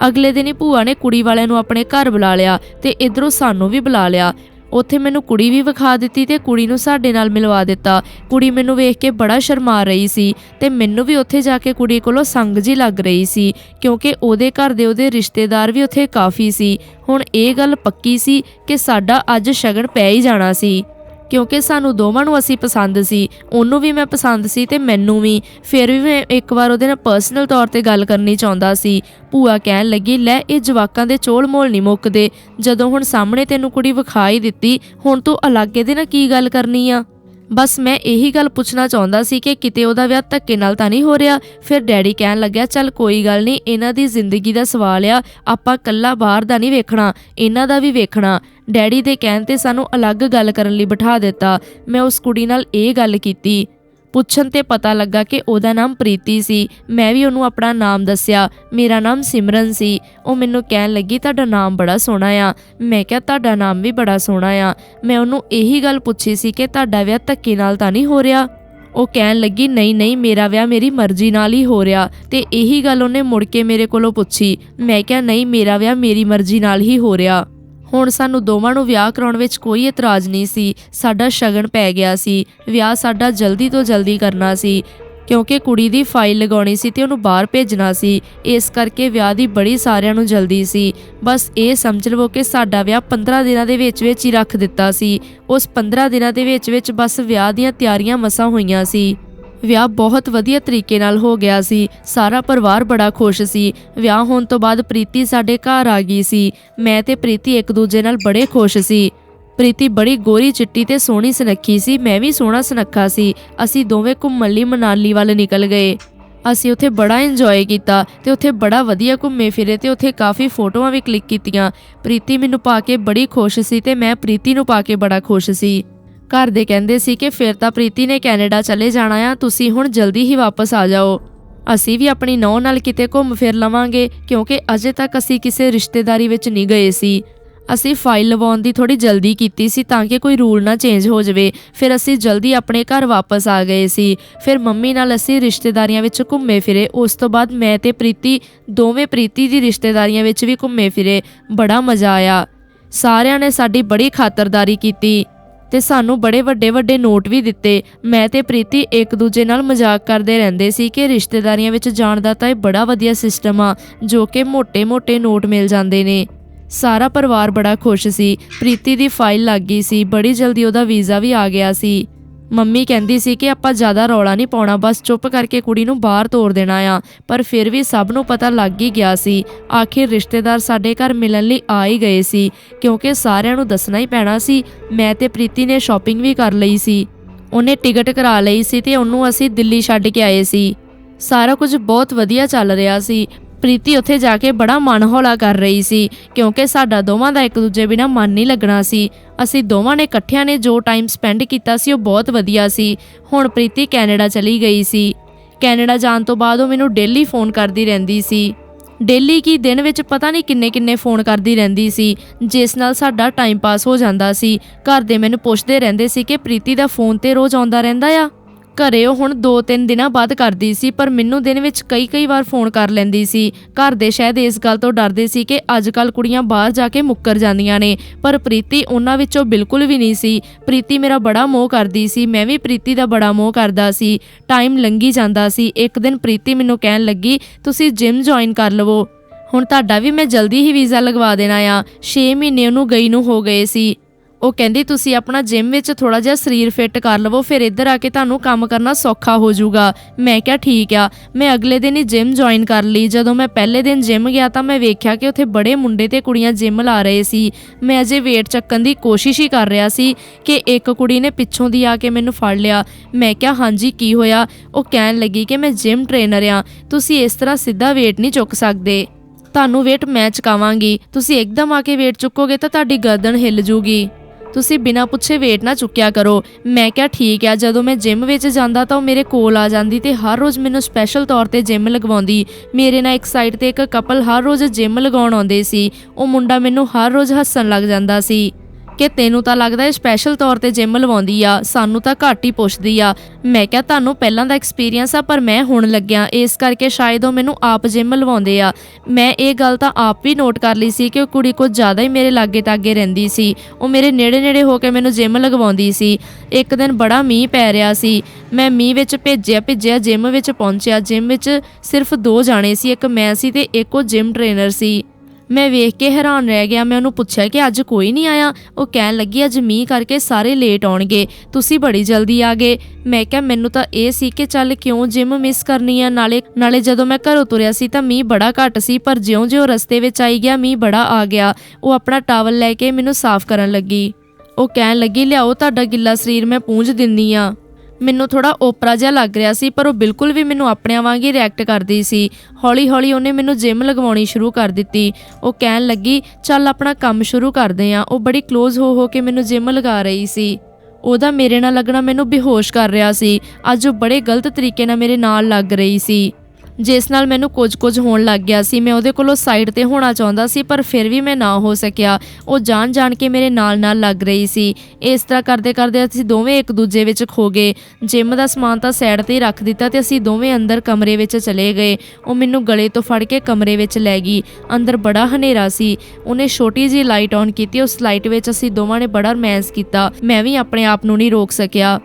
ਅਗਲੇ ਦਿਨ ਹੀ ਭੂਆ ਨੇ ਕੁੜੀ ਵਾਲਿਆਂ ਨੂੰ ਆਪਣੇ ਘਰ ਬੁਲਾ ਲਿਆ ਤੇ ਇਧਰੋਂ ਸਾਨੂੰ ਵੀ ਬੁਲਾ ਲਿਆ। ਉੱਥੇ ਮੈਨੂੰ ਕੁੜੀ ਵੀ ਵਿਖਾ ਦਿੱਤੀ ਤੇ ਕੁੜੀ ਨੂੰ ਸਾਡੇ ਨਾਲ ਮਿਲਵਾ ਦਿੱਤਾ। ਕੁੜੀ ਮੈਨੂੰ ਵੇਖ ਕੇ ਬੜਾ ਸ਼ਰਮਾ ਰਹੀ ਸੀ ਤੇ ਮੈਨੂੰ ਵੀ ਉੱਥੇ ਜਾ ਕੇ ਕੁੜੀ ਕੋਲੋਂ ਸੰਗ ਜੀ ਲੱਗ ਰਹੀ ਸੀ, ਕਿਉਂਕਿ ਉਹਦੇ ਘਰ ਦੇ ਉਹਦੇ ਰਿਸ਼ਤੇਦਾਰ ਵੀ ਉੱਥੇ ਕਾਫੀ ਸੀ। ਹੁਣ ਇਹ ਗੱਲ ਪੱਕੀ ਸੀ ਕਿ ਸਾਡਾ ਅੱਜ ਸ਼ਗਨ ਪੈ ਹੀ ਜਾਣਾ ਸੀ। ਕਿਉਂਕਿ ਸਾਨੂੰ ਦੋਵਾਂ ਨੂੰ ਅਸੀਂ ਪਸੰਦ ਸੀ, ਉਹਨੂੰ ਵੀ ਮੈਂ ਪਸੰਦ ਸੀ ਤੇ ਮੈਨੂੰ ਵੀ। ਫਿਰ ਵੀ ਮੈਂ ਇੱਕ ਵਾਰ ਉਹਦੇ ਨਾਲ ਪਰਸਨਲ ਤੌਰ ਤੇ ਗੱਲ ਕਰਨੀ ਚਾਹੁੰਦਾ ਸੀ। ਭੂਆ ਕਹਿਣ ਲੱਗੀ, ਲੈ, ਇਹ ਜਵਾਕਾਂ ਦੇ ਚੋਲ ਮੋਲ ਨਹੀਂ ਮੁੱਕਦੇ। ਜਦੋਂ ਹੁਣ ਸਾਹਮਣੇ ਤੈਨੂੰ ਕੁੜੀ ਵਿਖਾਈ ਦਿੱਤੀ, ਹੁਣ ਤੂੰ ਅਲੱਗ ਇਹਦੇ ਨਾਲ ਕੀ ਗੱਲ ਕਰਨੀ ਆ? ਬਸ ਮੈਂ ਇਹੀ ਗੱਲ ਪੁੱਛਣਾ ਚਾਹੁੰਦਾ ਸੀ ਕਿ ਕਿਤੇ ਉਹਦਾ ਵਿਆਹ ਧੱਕੇ ਨਾਲ ਤਾਂ ਨਹੀਂ ਹੋ ਰਿਹਾ? ਫਿਰ ਡੈਡੀ ਕਹਿਣ ਲੱਗਿਆ, ਚੱਲ ਕੋਈ ਗੱਲ ਨਹੀਂ, ਇਹਨਾਂ ਦੀ ਜ਼ਿੰਦਗੀ ਦਾ ਸਵਾਲ ਆ, ਆਪਾਂ ਕੱਲਾ ਬਾਹਰ ਦਾ ਨਹੀਂ ਵੇਖਣਾ, ਇਹਨਾਂ ਦਾ ਵੀ ਵੇਖਣਾ। ਡੈਡੀ ਦੇ ਕਹਿਣ ਤੇ ਸਾਨੂੰ ਅਲੱਗ ਗੱਲ ਕਰਨ ਲਈ ਬਿਠਾ ਦਿੱਤਾ। ਮੈਂ ਉਸ ਕੁੜੀ ਨਾਲ ਇਹ ਗੱਲ ਕੀਤੀ ਪੁੱਛਣ ਤੇ ਪਤਾ ਲੱਗਾ ਕਿ ਉਹਦਾ ਨਾਮ ਪ੍ਰੀਤੀ ਸੀ। ਮੈਂ ਵੀ ਉਹਨੂੰ ਆਪਣਾ ਨਾਮ ਦੱਸਿਆ। ਮੇਰਾ ਨਾਮ ਸਿਮਰਨ ਸੀ। ਉਹ ਮੈਨੂੰ ਕਹਿਣ ਲੱਗੀ, ਤੁਹਾਡਾ ਨਾਮ ਬੜਾ ਸੋਹਣਾ ਆ। ਮੈਂ ਕਿਹਾ, ਤੁਹਾਡਾ ਨਾਮ ਵੀ ਬੜਾ ਸੋਹਣਾ ਆ। ਮੈਂ ਉਹਨੂੰ ਇਹੀ ਗੱਲ ਪੁੱਛੀ ਸੀ ਕਿ ਤੁਹਾਡਾ ਵਿਆਹ ਧੱਕੇ ਨਾਲ ਤਾਂ ਨਹੀਂ ਹੋ ਰਿਹਾ? ਉਹ ਕਹਿਣ ਲੱਗੀ, ਨਹੀਂ ਨਹੀਂ, ਮੇਰਾ ਵਿਆਹ ਮੇਰੀ ਮਰਜ਼ੀ ਨਾਲ ਹੀ ਹੋ ਰਿਹਾ। ਤੇ ਇਹੀ ਗੱਲ ਉਹਨੇ ਮੁੜ ਕੇ ਮੇਰੇ ਕੋਲੋਂ ਪੁੱਛੀ। ਮੈਂ ਕਿਹਾ, ਨਹੀਂ, ਮੇਰਾ ਵਿਆਹ ਮੇਰੀ ਮਰਜ਼ੀ ਨਾਲ ਹੀ ਹੋ ਰਿਹਾ। ਹੁਣ ਸਾਨੂੰ ਦੋਵਾਂ ਨੂੰ ਵਿਆਹ ਕਰਾਉਣ ਵਿੱਚ ਕੋਈ ਇਤਰਾਜ਼ ਨਹੀਂ ਸੀ। ਸਾਡਾ ਸ਼ਗਨ ਪੈ ਗਿਆ ਸੀ। ਵਿਆਹ ਸਾਡਾ ਜਲਦੀ ਤੋਂ ਜਲਦੀ ਕਰਨਾ ਸੀ। ਕਿਉਂਕਿ ਕੁੜੀ ਦੀ ਫਾਈਲ ਲਗਾਉਣੀ ਸੀ ਤੇ ਉਹਨੂੰ ਬਾਹਰ ਭੇਜਣਾ ਸੀ। ਇਸ ਕਰਕੇ ਵਿਆਹ ਦੀ ਬੜੀ ਸਾਰਿਆਂ ਨੂੰ ਜਲਦੀ ਸੀ। ਬਸ ਇਹ ਸਮਝ ਲਵੋ ਕਿ ਸਾਡਾ ਵਿਆਹ 15 ਦਿਨਾਂ ਦੇ ਵਿੱਚ ਵਿੱਚ ਹੀ ਰੱਖ ਦਿੱਤਾ ਸੀ। ਉਸ 15 ਦਿਨਾਂ ਦੇ ਵਿੱਚ ਵਿੱਚ ਬਸ ਵਿਆਹ ਦੀਆਂ ਤਿਆਰੀਆਂ ਮਸਾਂ ਹੋਈਆਂ ਸੀ। ਵਿਆਹ ਬਹੁਤ ਵਧੀਆ ਤਰੀਕੇ ਨਾਲ ਹੋ ਗਿਆ ਸੀ। ਸਾਰਾ ਪਰਿਵਾਰ ਬੜਾ ਖੁਸ਼ ਸੀ। ਵਿਆਹ ਹੋਣ ਤੋਂ ਬਾਅਦ ਪ੍ਰੀਤੀ ਸਾਡੇ ਘਰ ਆ ਗਈ ਸੀ। ਮੈਂ ਤੇ ਪ੍ਰੀਤੀ ਇੱਕ ਦੂਜੇ ਨਾਲ ਬੜੇ ਖੁਸ਼ ਸੀ। ਪ੍ਰੀਤੀ ਬੜੀ ਗੋਰੀ ਚਿੱਟੀ ਤੇ ਸੋਹਣੀ ਸੁਨੱਖੀ ਸੀ। ਮੈਂ ਵੀ ਸੋਹਣਾ ਸੁਨੱਖਾ ਸੀ। ਅਸੀਂ ਦੋਵੇਂ ਘੁੰਮਣ ਲਈ ਮਨਾਲੀ ਵੱਲ ਨਿਕਲ ਗਏ। ਅਸੀਂ ਉੱਥੇ ਬੜਾ ਇੰਜੋਏ ਕੀਤਾ ਤੇ ਉੱਥੇ ਬੜਾ ਵਧੀਆ ਘੁੰਮੇ ਫਿਰੇ ਤੇ ਉੱਥੇ ਕਾਫੀ ਫੋਟੋਆਂ ਵੀ ਕਲਿੱਕ ਕੀਤੀਆਂ। ਪ੍ਰੀਤੀ ਮੈਨੂੰ ਪਾ ਕੇ ਬੜੀ ਖੁਸ਼ ਸੀ ਤੇ ਮੈਂ ਪ੍ਰੀਤੀ ਨੂੰ ਪਾ ਕੇ ਬੜਾ ਖੁਸ਼ ਸੀ। ਘਰ ਦੇ ਕਹਿੰਦੇ ਸੀ ਕਿ ਫਿਰ ਤਾਂ ਪ੍ਰੀਤੀ ਨੇ ਕੈਨੇਡਾ ਚਲੇ ਜਾਣਾ ਆ, ਤੁਸੀਂ ਹੁਣ ਜਲਦੀ ਹੀ ਵਾਪਸ ਆ ਜਾਓ। ਅਸੀਂ ਵੀ ਆਪਣੀ ਨੌਂ ਨਾਲ ਕਿਤੇ ਘੁੰਮ ਫਿਰ ਲਵਾਂਗੇ, ਕਿਉਂਕਿ ਅਜੇ ਤੱਕ ਅਸੀਂ ਕਿਸੇ ਰਿਸ਼ਤੇਦਾਰੀ ਵਿੱਚ ਨਹੀਂ ਗਏ ਸੀ। ਅਸੀਂ ਫਾਈਲ ਲਵਾਉਣ ਦੀ ਥੋੜੀ ਜਲਦੀ ਕੀਤੀ ਸੀ ਤਾਂ ਕਿ ਕੋਈ ਰੂਲ ਨਾ ਚੇਂਜ ਹੋ ਜਾਵੇ। ਫਿਰ ਅਸੀਂ ਜਲਦੀ ਆਪਣੇ ਘਰ ਵਾਪਸ ਆ ਗਏ ਸੀ। ਫਿਰ ਮੰਮੀ ਨਾਲ ਅਸੀਂ ਰਿਸ਼ਤੇਦਾਰੀਆਂ ਵਿੱਚ ਘੁੰਮੇ ਫਿਰੇ। ਉਸ ਤੋਂ ਬਾਅਦ ਮੈਂ ਤੇ ਪ੍ਰੀਤੀ, ਦੋਵੇਂ ਪ੍ਰੀਤੀ ਦੀ ਰਿਸ਼ਤੇਦਾਰੀਆਂ ਵਿੱਚ ਵੀ ਘੁੰਮੇ ਫਿਰੇ। ਬੜਾ ਮਜ਼ਾ ਆਇਆ। ਸਾਰਿਆਂ ਨੇ ਸਾਡੀ ਬੜੀ ਖਾਤਰਦਾਰੀ ਕੀਤੀ। ਤੇ ਸਾਨੂੰ ਬੜੇ ਵੱਡੇ ਵੱਡੇ ਨੋਟ ਵੀ ਦਿੱਤੇ। ਮੈਂ ਤੇ ਪ੍ਰੀਤੀ ਇੱਕ ਦੂਜੇ ਨਾਲ ਮਜ਼ਾਕ ਕਰਦੇ ਰਹਿੰਦੇ ਸੀ ਕਿ ਰਿਸ਼ਤੇਦਾਰੀਆਂ ਵਿੱਚ ਜਾਣ ਦਾ ਤਾਂ ਇਹ ਬੜਾ ਵਧੀਆ ਸਿਸਟਮ ਆ, ਜੋ ਕਿ ਮੋٹے-ਮੋٹے ਨੋਟ ਮਿਲ ਜਾਂਦੇ ਨੇ। ਸਾਰਾ ਪਰਿਵਾਰ ਬੜਾ ਖੁਸ਼ ਸੀ। ਪ੍ਰੀਤੀ ਦੀ ਫਾਈਲ ਲੱਗ ਗਈ ਸੀ। ਬੜੀ ਜਲਦੀ ਉਹਦਾ ਵੀਜ਼ਾ ਵੀ ਆ ਗਿਆ ਸੀ। ਮੰਮੀ ਕਹਿੰਦੀ ਸੀ ਕਿ ਆਪਾਂ ਜ਼ਿਆਦਾ ਰੌਲਾ ਨਹੀਂ ਪਾਉਣਾ, ਬਸ ਚੁੱਪ ਕਰਕੇ ਕੁੜੀ ਨੂੰ ਬਾਹਰ ਤੋਰ ਦੇਣਾ ਆ। ਪਰ ਫਿਰ ਵੀ ਸਭ ਨੂੰ ਪਤਾ ਲੱਗ ਹੀ ਗਿਆ ਸੀ, ਆਖਿਰ ਰਿਸ਼ਤੇਦਾਰ ਸਾਡੇ ਘਰ ਮਿਲਣ ਲਈ ਆ ਹੀ ਗਏ ਸੀ, ਕਿਉਂਕਿ ਸਾਰਿਆਂ ਨੂੰ ਦੱਸਣਾ ਹੀ ਪੈਣਾ ਸੀ, ਮੈਂ ਤੇ ਪ੍ਰੀਤੀ ਨੇ ਸ਼ਾਪਿੰਗ ਵੀ ਕਰ ਲਈ ਸੀ। ਉਹਨੇ ਟਿਕਟ ਕਰਾ ਲਈ ਸੀ ਤੇ ਉਹਨੂੰ ਅਸੀਂ ਦਿੱਲੀ ਛੱਡ ਕੇ ਆਏ ਸੀ। ਸਾਰਾ ਕੁਝ ਬਹੁਤ ਵਧੀਆ ਚੱਲ ਰਿਹਾ ਸੀ। ਪ੍ਰੀਤੀ ਉੱਥੇ ਜਾ ਕੇ ਬੜਾ ਮਨ ਹੌਲਾ ਕਰ ਰਹੀ ਸੀ, ਕਿਉਂਕਿ ਸਾਡਾ ਦੋਵਾਂ ਦਾ ਇੱਕ ਦੂਜੇ ਬਿਨਾ ਮਨ ਨਹੀਂ ਲੱਗਣਾ ਸੀ। ਅਸੀਂ ਦੋਵਾਂ ਨੇ ਇਕੱਠਿਆਂ ਨੇ ਜੋ ਟਾਈਮ ਸਪੈਂਡ ਕੀਤਾ ਸੀ, ਉਹ ਬਹੁਤ ਵਧੀਆ ਸੀ। ਹੁਣ ਪ੍ਰੀਤੀ ਕੈਨੇਡਾ ਚਲੀ ਗਈ ਸੀ। ਕੈਨੇਡਾ ਜਾਣ ਤੋਂ ਬਾਅਦ ਉਹ ਮੈਨੂੰ ਡੇਲੀ ਫੋਨ ਕਰਦੀ ਰਹਿੰਦੀ ਸੀ। ਡੇਲੀ ਕੀ ਦਿਨ ਵਿੱਚ ਪਤਾ ਨਹੀਂ ਕਿੰਨੇ ਕਿੰਨੇ ਫੋਨ ਕਰਦੀ ਰਹਿੰਦੀ ਸੀ, ਜਿਸ ਨਾਲ ਸਾਡਾ ਟਾਈਮ ਪਾਸ ਹੋ ਜਾਂਦਾ ਸੀ। ਘਰ ਦੇ ਮੈਨੂੰ ਪੁੱਛਦੇ ਰਹਿੰਦੇ ਸੀ ਕਿ ਪ੍ਰੀਤੀ ਦਾ ਫੋਨ ਤੇ ਰੋਜ਼ ਆਉਂਦਾ ਰਹਿੰਦਾ ਆ। ਘਰੇ ਉਹ ਹੁਣ 2-3 ਦਿਨਾਂ ਬਾਅਦ ਕਰਦੀ ਸੀ, ਪਰ ਮੈਨੂੰ ਦਿਨ ਵਿੱਚ ਕਈ-ਕਈ ਵਾਰ ਫੋਨ ਕਰ ਲੈਂਦੀ ਸੀ। ਘਰ ਦੇ ਸ਼ਾਇਦ ਇਸ ਗੱਲ ਤੋਂ ਡਰਦੇ ਸੀ ਕਿ ਅੱਜਕੱਲ ਕੁੜੀਆਂ ਬਾਹਰ ਜਾ ਕੇ ਮੁੱਕਰ ਜਾਂਦੀਆਂ ਨੇ, ਪਰ ਪ੍ਰੀਤੀ ਉਹਨਾਂ ਵਿੱਚੋਂ ਬਿਲਕੁਲ ਵੀ ਨਹੀਂ ਸੀ। ਪ੍ਰੀਤੀ ਮੇਰਾ ਬੜਾ ਮੋਹ ਕਰਦੀ ਸੀ, ਮੈਂ ਵੀ ਪ੍ਰੀਤੀ ਦਾ ਬੜਾ ਮੋਹ ਕਰਦਾ ਸੀ। ਟਾਈਮ ਲੰਘੀ ਜਾਂਦਾ ਸੀ। ਇੱਕ ਦਿਨ ਪ੍ਰੀਤੀ ਮੈਨੂੰ ਕਹਿਣ ਲੱਗੀ, ਤੁਸੀਂ ਜਿਮ ਜੁਆਇਨ ਕਰ ਲਵੋ। ਹੁਣ ਤੁਹਾਡਾ ਵੀ ਮੈਂ ਜਲਦੀ ਹੀ ਵੀਜ਼ਾ ਲਗਵਾ ਦੇਣਾ ਆ। 6 ਮਹੀਨੇ ਉਹਨੂੰ ਗਈ ਨੂੰ ਹੋ ਗਏ ਸੀ। ਉਹ ਕਹਿੰਦੀ, ਤੁਸੀਂ ਆਪਣਾ ਜਿਮ ਵਿੱਚ ਥੋੜਾ ਜਿਹਾ ਸਰੀਰ ਫਿੱਟ ਕਰ ਲਵੋ, ਫਿਰ ਇੱਧਰ ਆ ਕੇ ਤੁਹਾਨੂੰ ਕੰਮ ਕਰਨਾ ਸੌਖਾ ਹੋ ਜਾਊਗਾ। ਮੈਂ ਕਿਹਾ, ਠੀਕ ਆ, ਮੈਂ ਅਗਲੇ ਦਿਨ ਹੀ ਜਿਮ ਜੁਆਇਨ ਕਰ ਲਈ। ਜਦੋਂ ਮੈਂ ਪਹਿਲੇ ਦਿਨ ਜਿਮ ਗਿਆ ਤਾਂ ਮੈਂ ਵੇਖਿਆ ਕਿ ਉੱਥੇ ਬੜੇ ਮੁੰਡੇ ਤੇ ਕੁੜੀਆਂ ਜਿਮ ਲਾ ਰਹੇ ਸੀ। ਮੈਂ ਅਜੇ weight ਚੱਕਣ ਦੀ ਕੋਸ਼ਿਸ਼ ਹੀ ਕਰ ਰਿਹਾ ਸੀ ਕਿ ਇੱਕ ਕੁੜੀ ਨੇ ਪਿੱਛੋਂ ਦੀ ਆ ਕੇ ਮੈਨੂੰ ਫੜ ਲਿਆ। ਮੈਂ ਕਿਹਾ, ਹਾਂਜੀ, ਕੀ ਹੋਇਆ? ਉਹ ਕਹਿਣ ਲੱਗੀ ਕਿ ਮੈਂ ਜਿਮ ਟ੍ਰੇਨਰ ਆ। ਤੁਸੀਂ ਇਸ ਤਰ੍ਹਾਂ ਸਿੱਧਾ weight ਨਹੀਂ ਚੁੱਕ ਸਕਦੇ। ਤੁਹਾਨੂੰ weight ਮੈਂ ਚੁਕਾਵਾਂਗੀ। ਤੁਸੀਂ ਇੱਕਦਮ ਆ ਕੇ weight ਚੁੱਕੋਗੇ ਤਾਂ ਤੁਹਾਡੀ ਗਰਦਨ ਹਿੱਲ ਜੂਗੀ। ਤੁਸੀਂ ਬਿਨਾਂ ਪੁੱਛੇ weight ਨਾ ਚੁੱਕਿਆ ਕਰੋ। ਮੈਂ ਕਿਹਾ, ਠੀਕ ਆ, ਜਦੋਂ ਮੈਂ ਜਿਮ ਵਿੱਚ ਜਾਂਦਾ ਤਾਂ ਉਹ ਮੇਰੇ ਕੋਲ ਆ ਜਾਂਦੀ ਤੇ ਹਰ ਰੋਜ਼ ਮੈਨੂੰ ਸਪੈਸ਼ਲ ਤੌਰ ਤੇ ਜਿਮ ਲਗਵਾਉਂਦੀ। ਮੇਰੇ ਨਾਲ ਇੱਕ ਸਾਈਡ ਤੇ ਇੱਕ ਕਪਲ ਹਰ ਰੋਜ਼ ਜਿਮ ਲਗਾਉਣ ਆਉਂਦੇ ਸੀ। ਉਹ ਮੁੰਡਾ ਮੈਨੂੰ ਹਰ ਰੋਜ਼ ਹੱਸਣ ਲੱਗ ਜਾਂਦਾ ਸੀ। ਕਿ ਤੈਨੂੰ ਤਾਂ ਲੱਗਦਾ ਹੈ ਸਪੈਸ਼ਲ ਤੌਰ ਤੇ ਜਿਮ ਲਵਾਉਂਦੀ ਆ, ਸਾਨੂੰ ਤਾਂ ਘੱਟ ਹੀ ਪੁੱਛਦੀ ਆ। ਮੈਂ ਕਿਹਾ, ਤੁਹਾਨੂੰ ਪਹਿਲਾਂ ਦਾ ਐਕਸਪੀਰੀਅੰਸ ਆ, ਪਰ ਮੈਂ ਹੁਣ ਲੱਗਿਆ। ਇਸ ਕਰਕੇ ਸ਼ਾਇਦ ਉਹ ਮੈਨੂੰ ਆਪ ਜਿਮ ਲਵਾਉਂਦੇ ਆ। ਮੈਂ ਇਹ ਗੱਲ ਤਾਂ ਆਪ ਵੀ ਨੋਟ ਕਰ ਲਈ ਸੀ ਕਿ ਉਹ ਕੁੜੀ ਕੁਝ ਜ਼ਿਆਦਾ ਹੀ ਮੇਰੇ ਲਾਗੇ ਤਾਗੇ ਰਹਿੰਦੀ ਸੀ। ਉਹ ਮੇਰੇ ਨੇੜੇ ਨੇੜੇ ਹੋ ਕੇ ਮੈਨੂੰ ਜਿਮ ਲਗਵਾਉਂਦੀ ਸੀ। ਇੱਕ ਦਿਨ ਬੜਾ ਮੀਂਹ ਪੈ ਰਿਹਾ ਸੀ। ਮੈਂ ਮੀਂਹ ਵਿੱਚ ਭੇਜਿਆ ਭੇਜਿਆ ਜਿਮ ਵਿੱਚ ਪਹੁੰਚਿਆ। ਜਿਮ ਵਿੱਚ ਸਿਰਫ ਦੋ ਜਾਣੇ ਸੀ, ਇੱਕ ਮੈਂ ਸੀ ਤੇ ਇੱਕ ਉਹ ਜਿਮ ਟ੍ਰੇਨਰ ਸੀ। ਮੈਂ ਵੇਖ ਕੇ ਹੈਰਾਨ ਰਹਿ ਗਿਆ। ਮੈਂ ਉਹਨੂੰ ਪੁੱਛਿਆ ਕਿ ਅੱਜ ਕੋਈ ਨਹੀਂ ਆਇਆ। ਉਹ ਕਹਿਣ ਲੱਗੀ, ਅੱਜ ਮੀਂਹ ਕਰਕੇ ਸਾਰੇ ਲੇਟ ਆਉਣਗੇ। ਤੁਸੀਂ ਬੜੀ ਜਲਦੀ ਆ ਗਏ। ਮੈਂ ਕਿਹਾ, ਮੈਨੂੰ ਤਾਂ ਇਹ ਸੀ ਕਿ ਚੱਲ ਕਿਉਂ ਜਿਮ ਮਿਸ ਕਰਨੀ ਆ? ਨਾਲੇ ਨਾਲੇ ਜਦੋਂ ਮੈਂ ਘਰੋਂ ਤੁਰਿਆ ਸੀ ਤਾਂ ਮੀਂਹ ਬੜਾ ਘੱਟ ਸੀ, ਪਰ ਜਿਉਂ-ਜਿਉਂ ਰਸਤੇ ਵਿੱਚ ਆਈ ਗਿਆ, ਮੀਂਹ ਬੜਾ ਆ ਗਿਆ। ਉਹ ਆਪਣਾ ਟਾਵਲ ਲੈ ਕੇ ਮੈਨੂੰ ਸਾਫ਼ ਕਰਨ ਲੱਗੀ। ਉਹ ਕਹਿਣ ਲੱਗੀ, ਲਿਆਓ ਤੁਹਾਡਾ ਗਿੱਲਾ ਸਰੀਰ, ਮੈਂ ਪੂੰਝ ਦਿੰਨੀ ਆ। ਮੈਨੂੰ ਥੋੜਾ ਓਪਰਾ ਜਿਹਾ ਲੱਗ ਰਿਹਾ ਸੀ, ਪਰ ਉਹ ਬਿਲਕੁਲ ਵੀ ਮੈਨੂੰ ਆਪਣਿਆਂ ਵਾਂਗ ਹੀ ਰਿਐਕਟ ਕਰਦੀ ਸੀ। ਹੌਲੀ-ਹੌਲੀ ਉਹਨੇ ਮੈਨੂੰ ਜਿਮ ਲਗਵਾਉਣੀ ਸ਼ੁਰੂ ਕਰ ਦਿੱਤੀ। ਉਹ ਕਹਿਣ ਲੱਗੀ, ਚੱਲ ਆਪਣਾ ਕੰਮ ਸ਼ੁਰੂ ਕਰਦੇ ਆਂ। ਉਹ ਬੜੀ ক্লোਜ਼ ਹੋ ਹੋ ਕੇ ਮੈਨੂੰ ਜਿਮ ਲਗਾ ਰਹੀ ਸੀ। ਉਹਦਾ ਮੇਰੇ ਨਾਲ ਲੱਗਣਾ ਮੈਨੂੰ ਬੇਹੋਸ਼ ਕਰ ਰਿਹਾ ਸੀ। ਅੱਜ ਉਹ ਬੜੇ ਗਲਤ ਤਰੀਕੇ ਨਾਲ ਮੇਰੇ ਨਾਲ ਲੱਗ ਰਹੀ ਸੀ। ਜਿਸ ਨਾਲ ਮੈਨੂੰ ਕੁਝ-ਕੁਝ ਹੋਣ ਲੱਗ ਗਿਆ ਸੀ। ਮੈਂ ਉਹਦੇ ਕੋਲੋਂ ਸਾਈਡ ਤੇ ਹੋਣਾ ਚਾਹੁੰਦਾ ਸੀ, ਪਰ ਫਿਰ ਵੀ ਮੈਂ ਨਾ ਹੋ ਸਕਿਆ। ਉਹ ਜਾਣ ਜਾਣ ਕੇ ਮੇਰੇ ਨਾਲ-ਨਾਲ ਲੱਗ ਰਹੀ ਸੀ। ਇਸ ਤਰ੍ਹਾਂ ਕਰਦੇ-ਕਰਦੇ ਅਸੀਂ ਦੋਵੇਂ ਇੱਕ ਦੂਜੇ ਵਿੱਚ ਖੋ ਗਏ। ਜਿਮ ਦਾ ਸਮਾਨ ਤਾਂ ਸਾਈਡ ਤੇ ਹੀ ਰੱਖ ਦਿੱਤਾ ਤੇ ਅਸੀਂ ਦੋਵੇਂ ਅੰਦਰ ਕਮਰੇ ਵਿੱਚ ਚਲੇ ਗਏ। ਉਹ ਮੈਨੂੰ ਗਲੇ ਤੋਂ ਫੜ ਕੇ ਕਮਰੇ ਵਿੱਚ ਲੈ ਗਈ। ਅੰਦਰ ਬੜਾ ਹਨੇਰਾ ਸੀ। ਉਹਨੇ ਛੋਟੀ ਜੀ ਲਾਈਟ ਔਨ ਕੀਤੀ। ਉਸ ਲਾਈਟ ਵਿੱਚ ਅਸੀਂ ਦੋਵਾਂ ਨੇ ਬੜਾ ਰੋਮਾਂਸ ਕੀਤਾ। ਮੈਂ ਵੀ ਆਪਣੇ ਆਪ ਨੂੰ ਨਹੀਂ ਰੋਕ ਸਕਿਆ।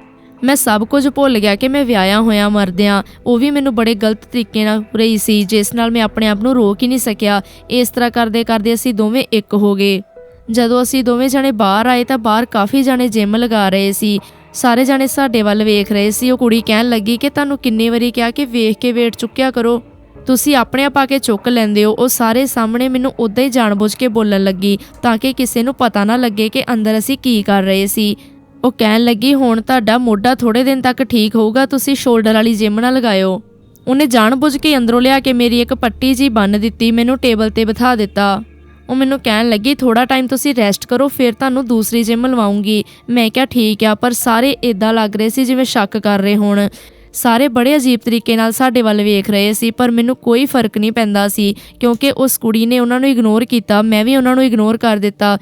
ਮੈਂ ਸਭ ਕੁਝ ਭੁੱਲ ਗਿਆ ਕਿ ਮੈਂ ਵਿਆਹਿਆ ਹੋਇਆ, ਮਰਦਿਆਂ। ਉਹ ਵੀ ਮੈਨੂੰ ਬੜੇ ਗਲਤ ਤਰੀਕੇ ਨਾਲ ਰਹੀ ਸੀ, ਜਿਸ ਨਾਲ ਮੈਂ ਆਪਣੇ ਆਪ ਨੂੰ ਰੋਕ ਹੀ ਨਹੀਂ ਸਕਿਆ। ਇਸ ਤਰ੍ਹਾਂ ਕਰਦੇ ਕਰਦੇ ਅਸੀਂ ਦੋਵੇਂ ਇੱਕ ਹੋ ਗਏ। ਜਦੋਂ ਅਸੀਂ ਦੋਵੇਂ ਜਣੇ ਬਾਹਰ ਆਏ ਤਾਂ ਬਾਹਰ ਕਾਫੀ ਜਣੇ ਜਿਮ ਲਗਾ ਰਹੇ ਸੀ। ਸਾਰੇ ਜਣੇ ਸਾਡੇ ਵੱਲ ਵੇਖ ਰਹੇ ਸੀ। ਉਹ ਕੁੜੀ ਕਹਿਣ ਲੱਗੀ ਕਿ ਤੁਹਾਨੂੰ ਕਿੰਨੀ ਵਾਰੀ ਕਿਹਾ ਕਿ ਵੇਖ ਕੇ ਵੇਟ ਚੁੱਕਿਆ ਕਰੋ। ਤੁਸੀਂ ਆਪਣੇ ਆਪ ਆ ਕੇ ਚੁੱਕ ਲੈਂਦੇ ਹੋ। ਉਹ ਸਾਰੇ ਸਾਹਮਣੇ ਮੈਨੂੰ ਉਦਾਂ ਹੀ ਜਾਣਬੁੱਝ ਕੇ ਬੋਲਣ ਲੱਗੀ ਤਾਂ ਕਿ ਕਿਸੇ ਨੂੰ ਪਤਾ ਨਾ ਲੱਗੇ ਕਿ ਅੰਦਰ ਅਸੀਂ ਕੀ ਕਰ ਰਹੇ ਸੀ। ਉਹ ਕਹਿਣ ਲੱਗੀ, ਹੁਣ ਤੁਹਾਡਾ ਮੋਢਾ ਥੋੜੇ ਦਿਨ ਤੱਕ ਠੀਕ ਹੋਊਗਾ, ਤੁਸੀਂ ਸ਼ੋਲਡਰ ਵਾਲੀ ਜਿਮ ਨਾ ਲਗਾਇਓ। ਉਹਨੇ ਜਾਣਬੁੱਝ ਕੇ ਅੰਦਰੋਂ ਲਿਆ ਕੇ ਮੇਰੀ ਇੱਕ ਪੱਟੀ ਜੀ ਬੰਨ ਦਿੱਤੀ, ਮੈਨੂੰ ਟੇਬਲ ਤੇ ਬਿਠਾ ਦਿੱਤਾ। ਉਹ ਮੈਨੂੰ ਕਹਿਣ ਲੱਗੀ ਥੋੜਾ ਟਾਈਮ ਤੁਸੀਂ ਰੈਸਟ ਕਰੋ, ਫਿਰ ਤੁਹਾਨੂੰ ਦੂਸਰੀ ਜਿਮ ਲਵਾਉਂਗੀ। ਮੈਂ ਕਿਹਾ, ਠੀਕ ਆ, ਪਰ ਸਾਰੇ ਇਦਾਂ ਲੱਗ ਰਹੇ ਸੀ ਜਿਵੇਂ ਸ਼ੱਕ ਕਰ ਰਹੇ ਹੋਣ। ਸਾਰੇ ਬੜੇ ਅਜੀਬ ਤਰੀਕੇ ਨਾਲ ਸਾਡੇ ਵੱਲ ਵੇਖ ਰਹੇ ਸੀ, ਪਰ ਮੈਨੂੰ ਕੋਈ ਫ਼ਰਕ ਨਹੀਂ ਪੈਂਦਾ ਸੀ, ਕਿਉਂਕਿ ਉਸ ਕੁੜੀ ਨੇ ਉਹਨਾਂ ਨੂੰ ਇਗਨੋਰ ਕੀਤਾ, ਮੈਂ ਵੀ ਉਹਨਾਂ ਨੂੰ ਇਗਨੋਰ ਕਰ ਦਿੱਤਾ।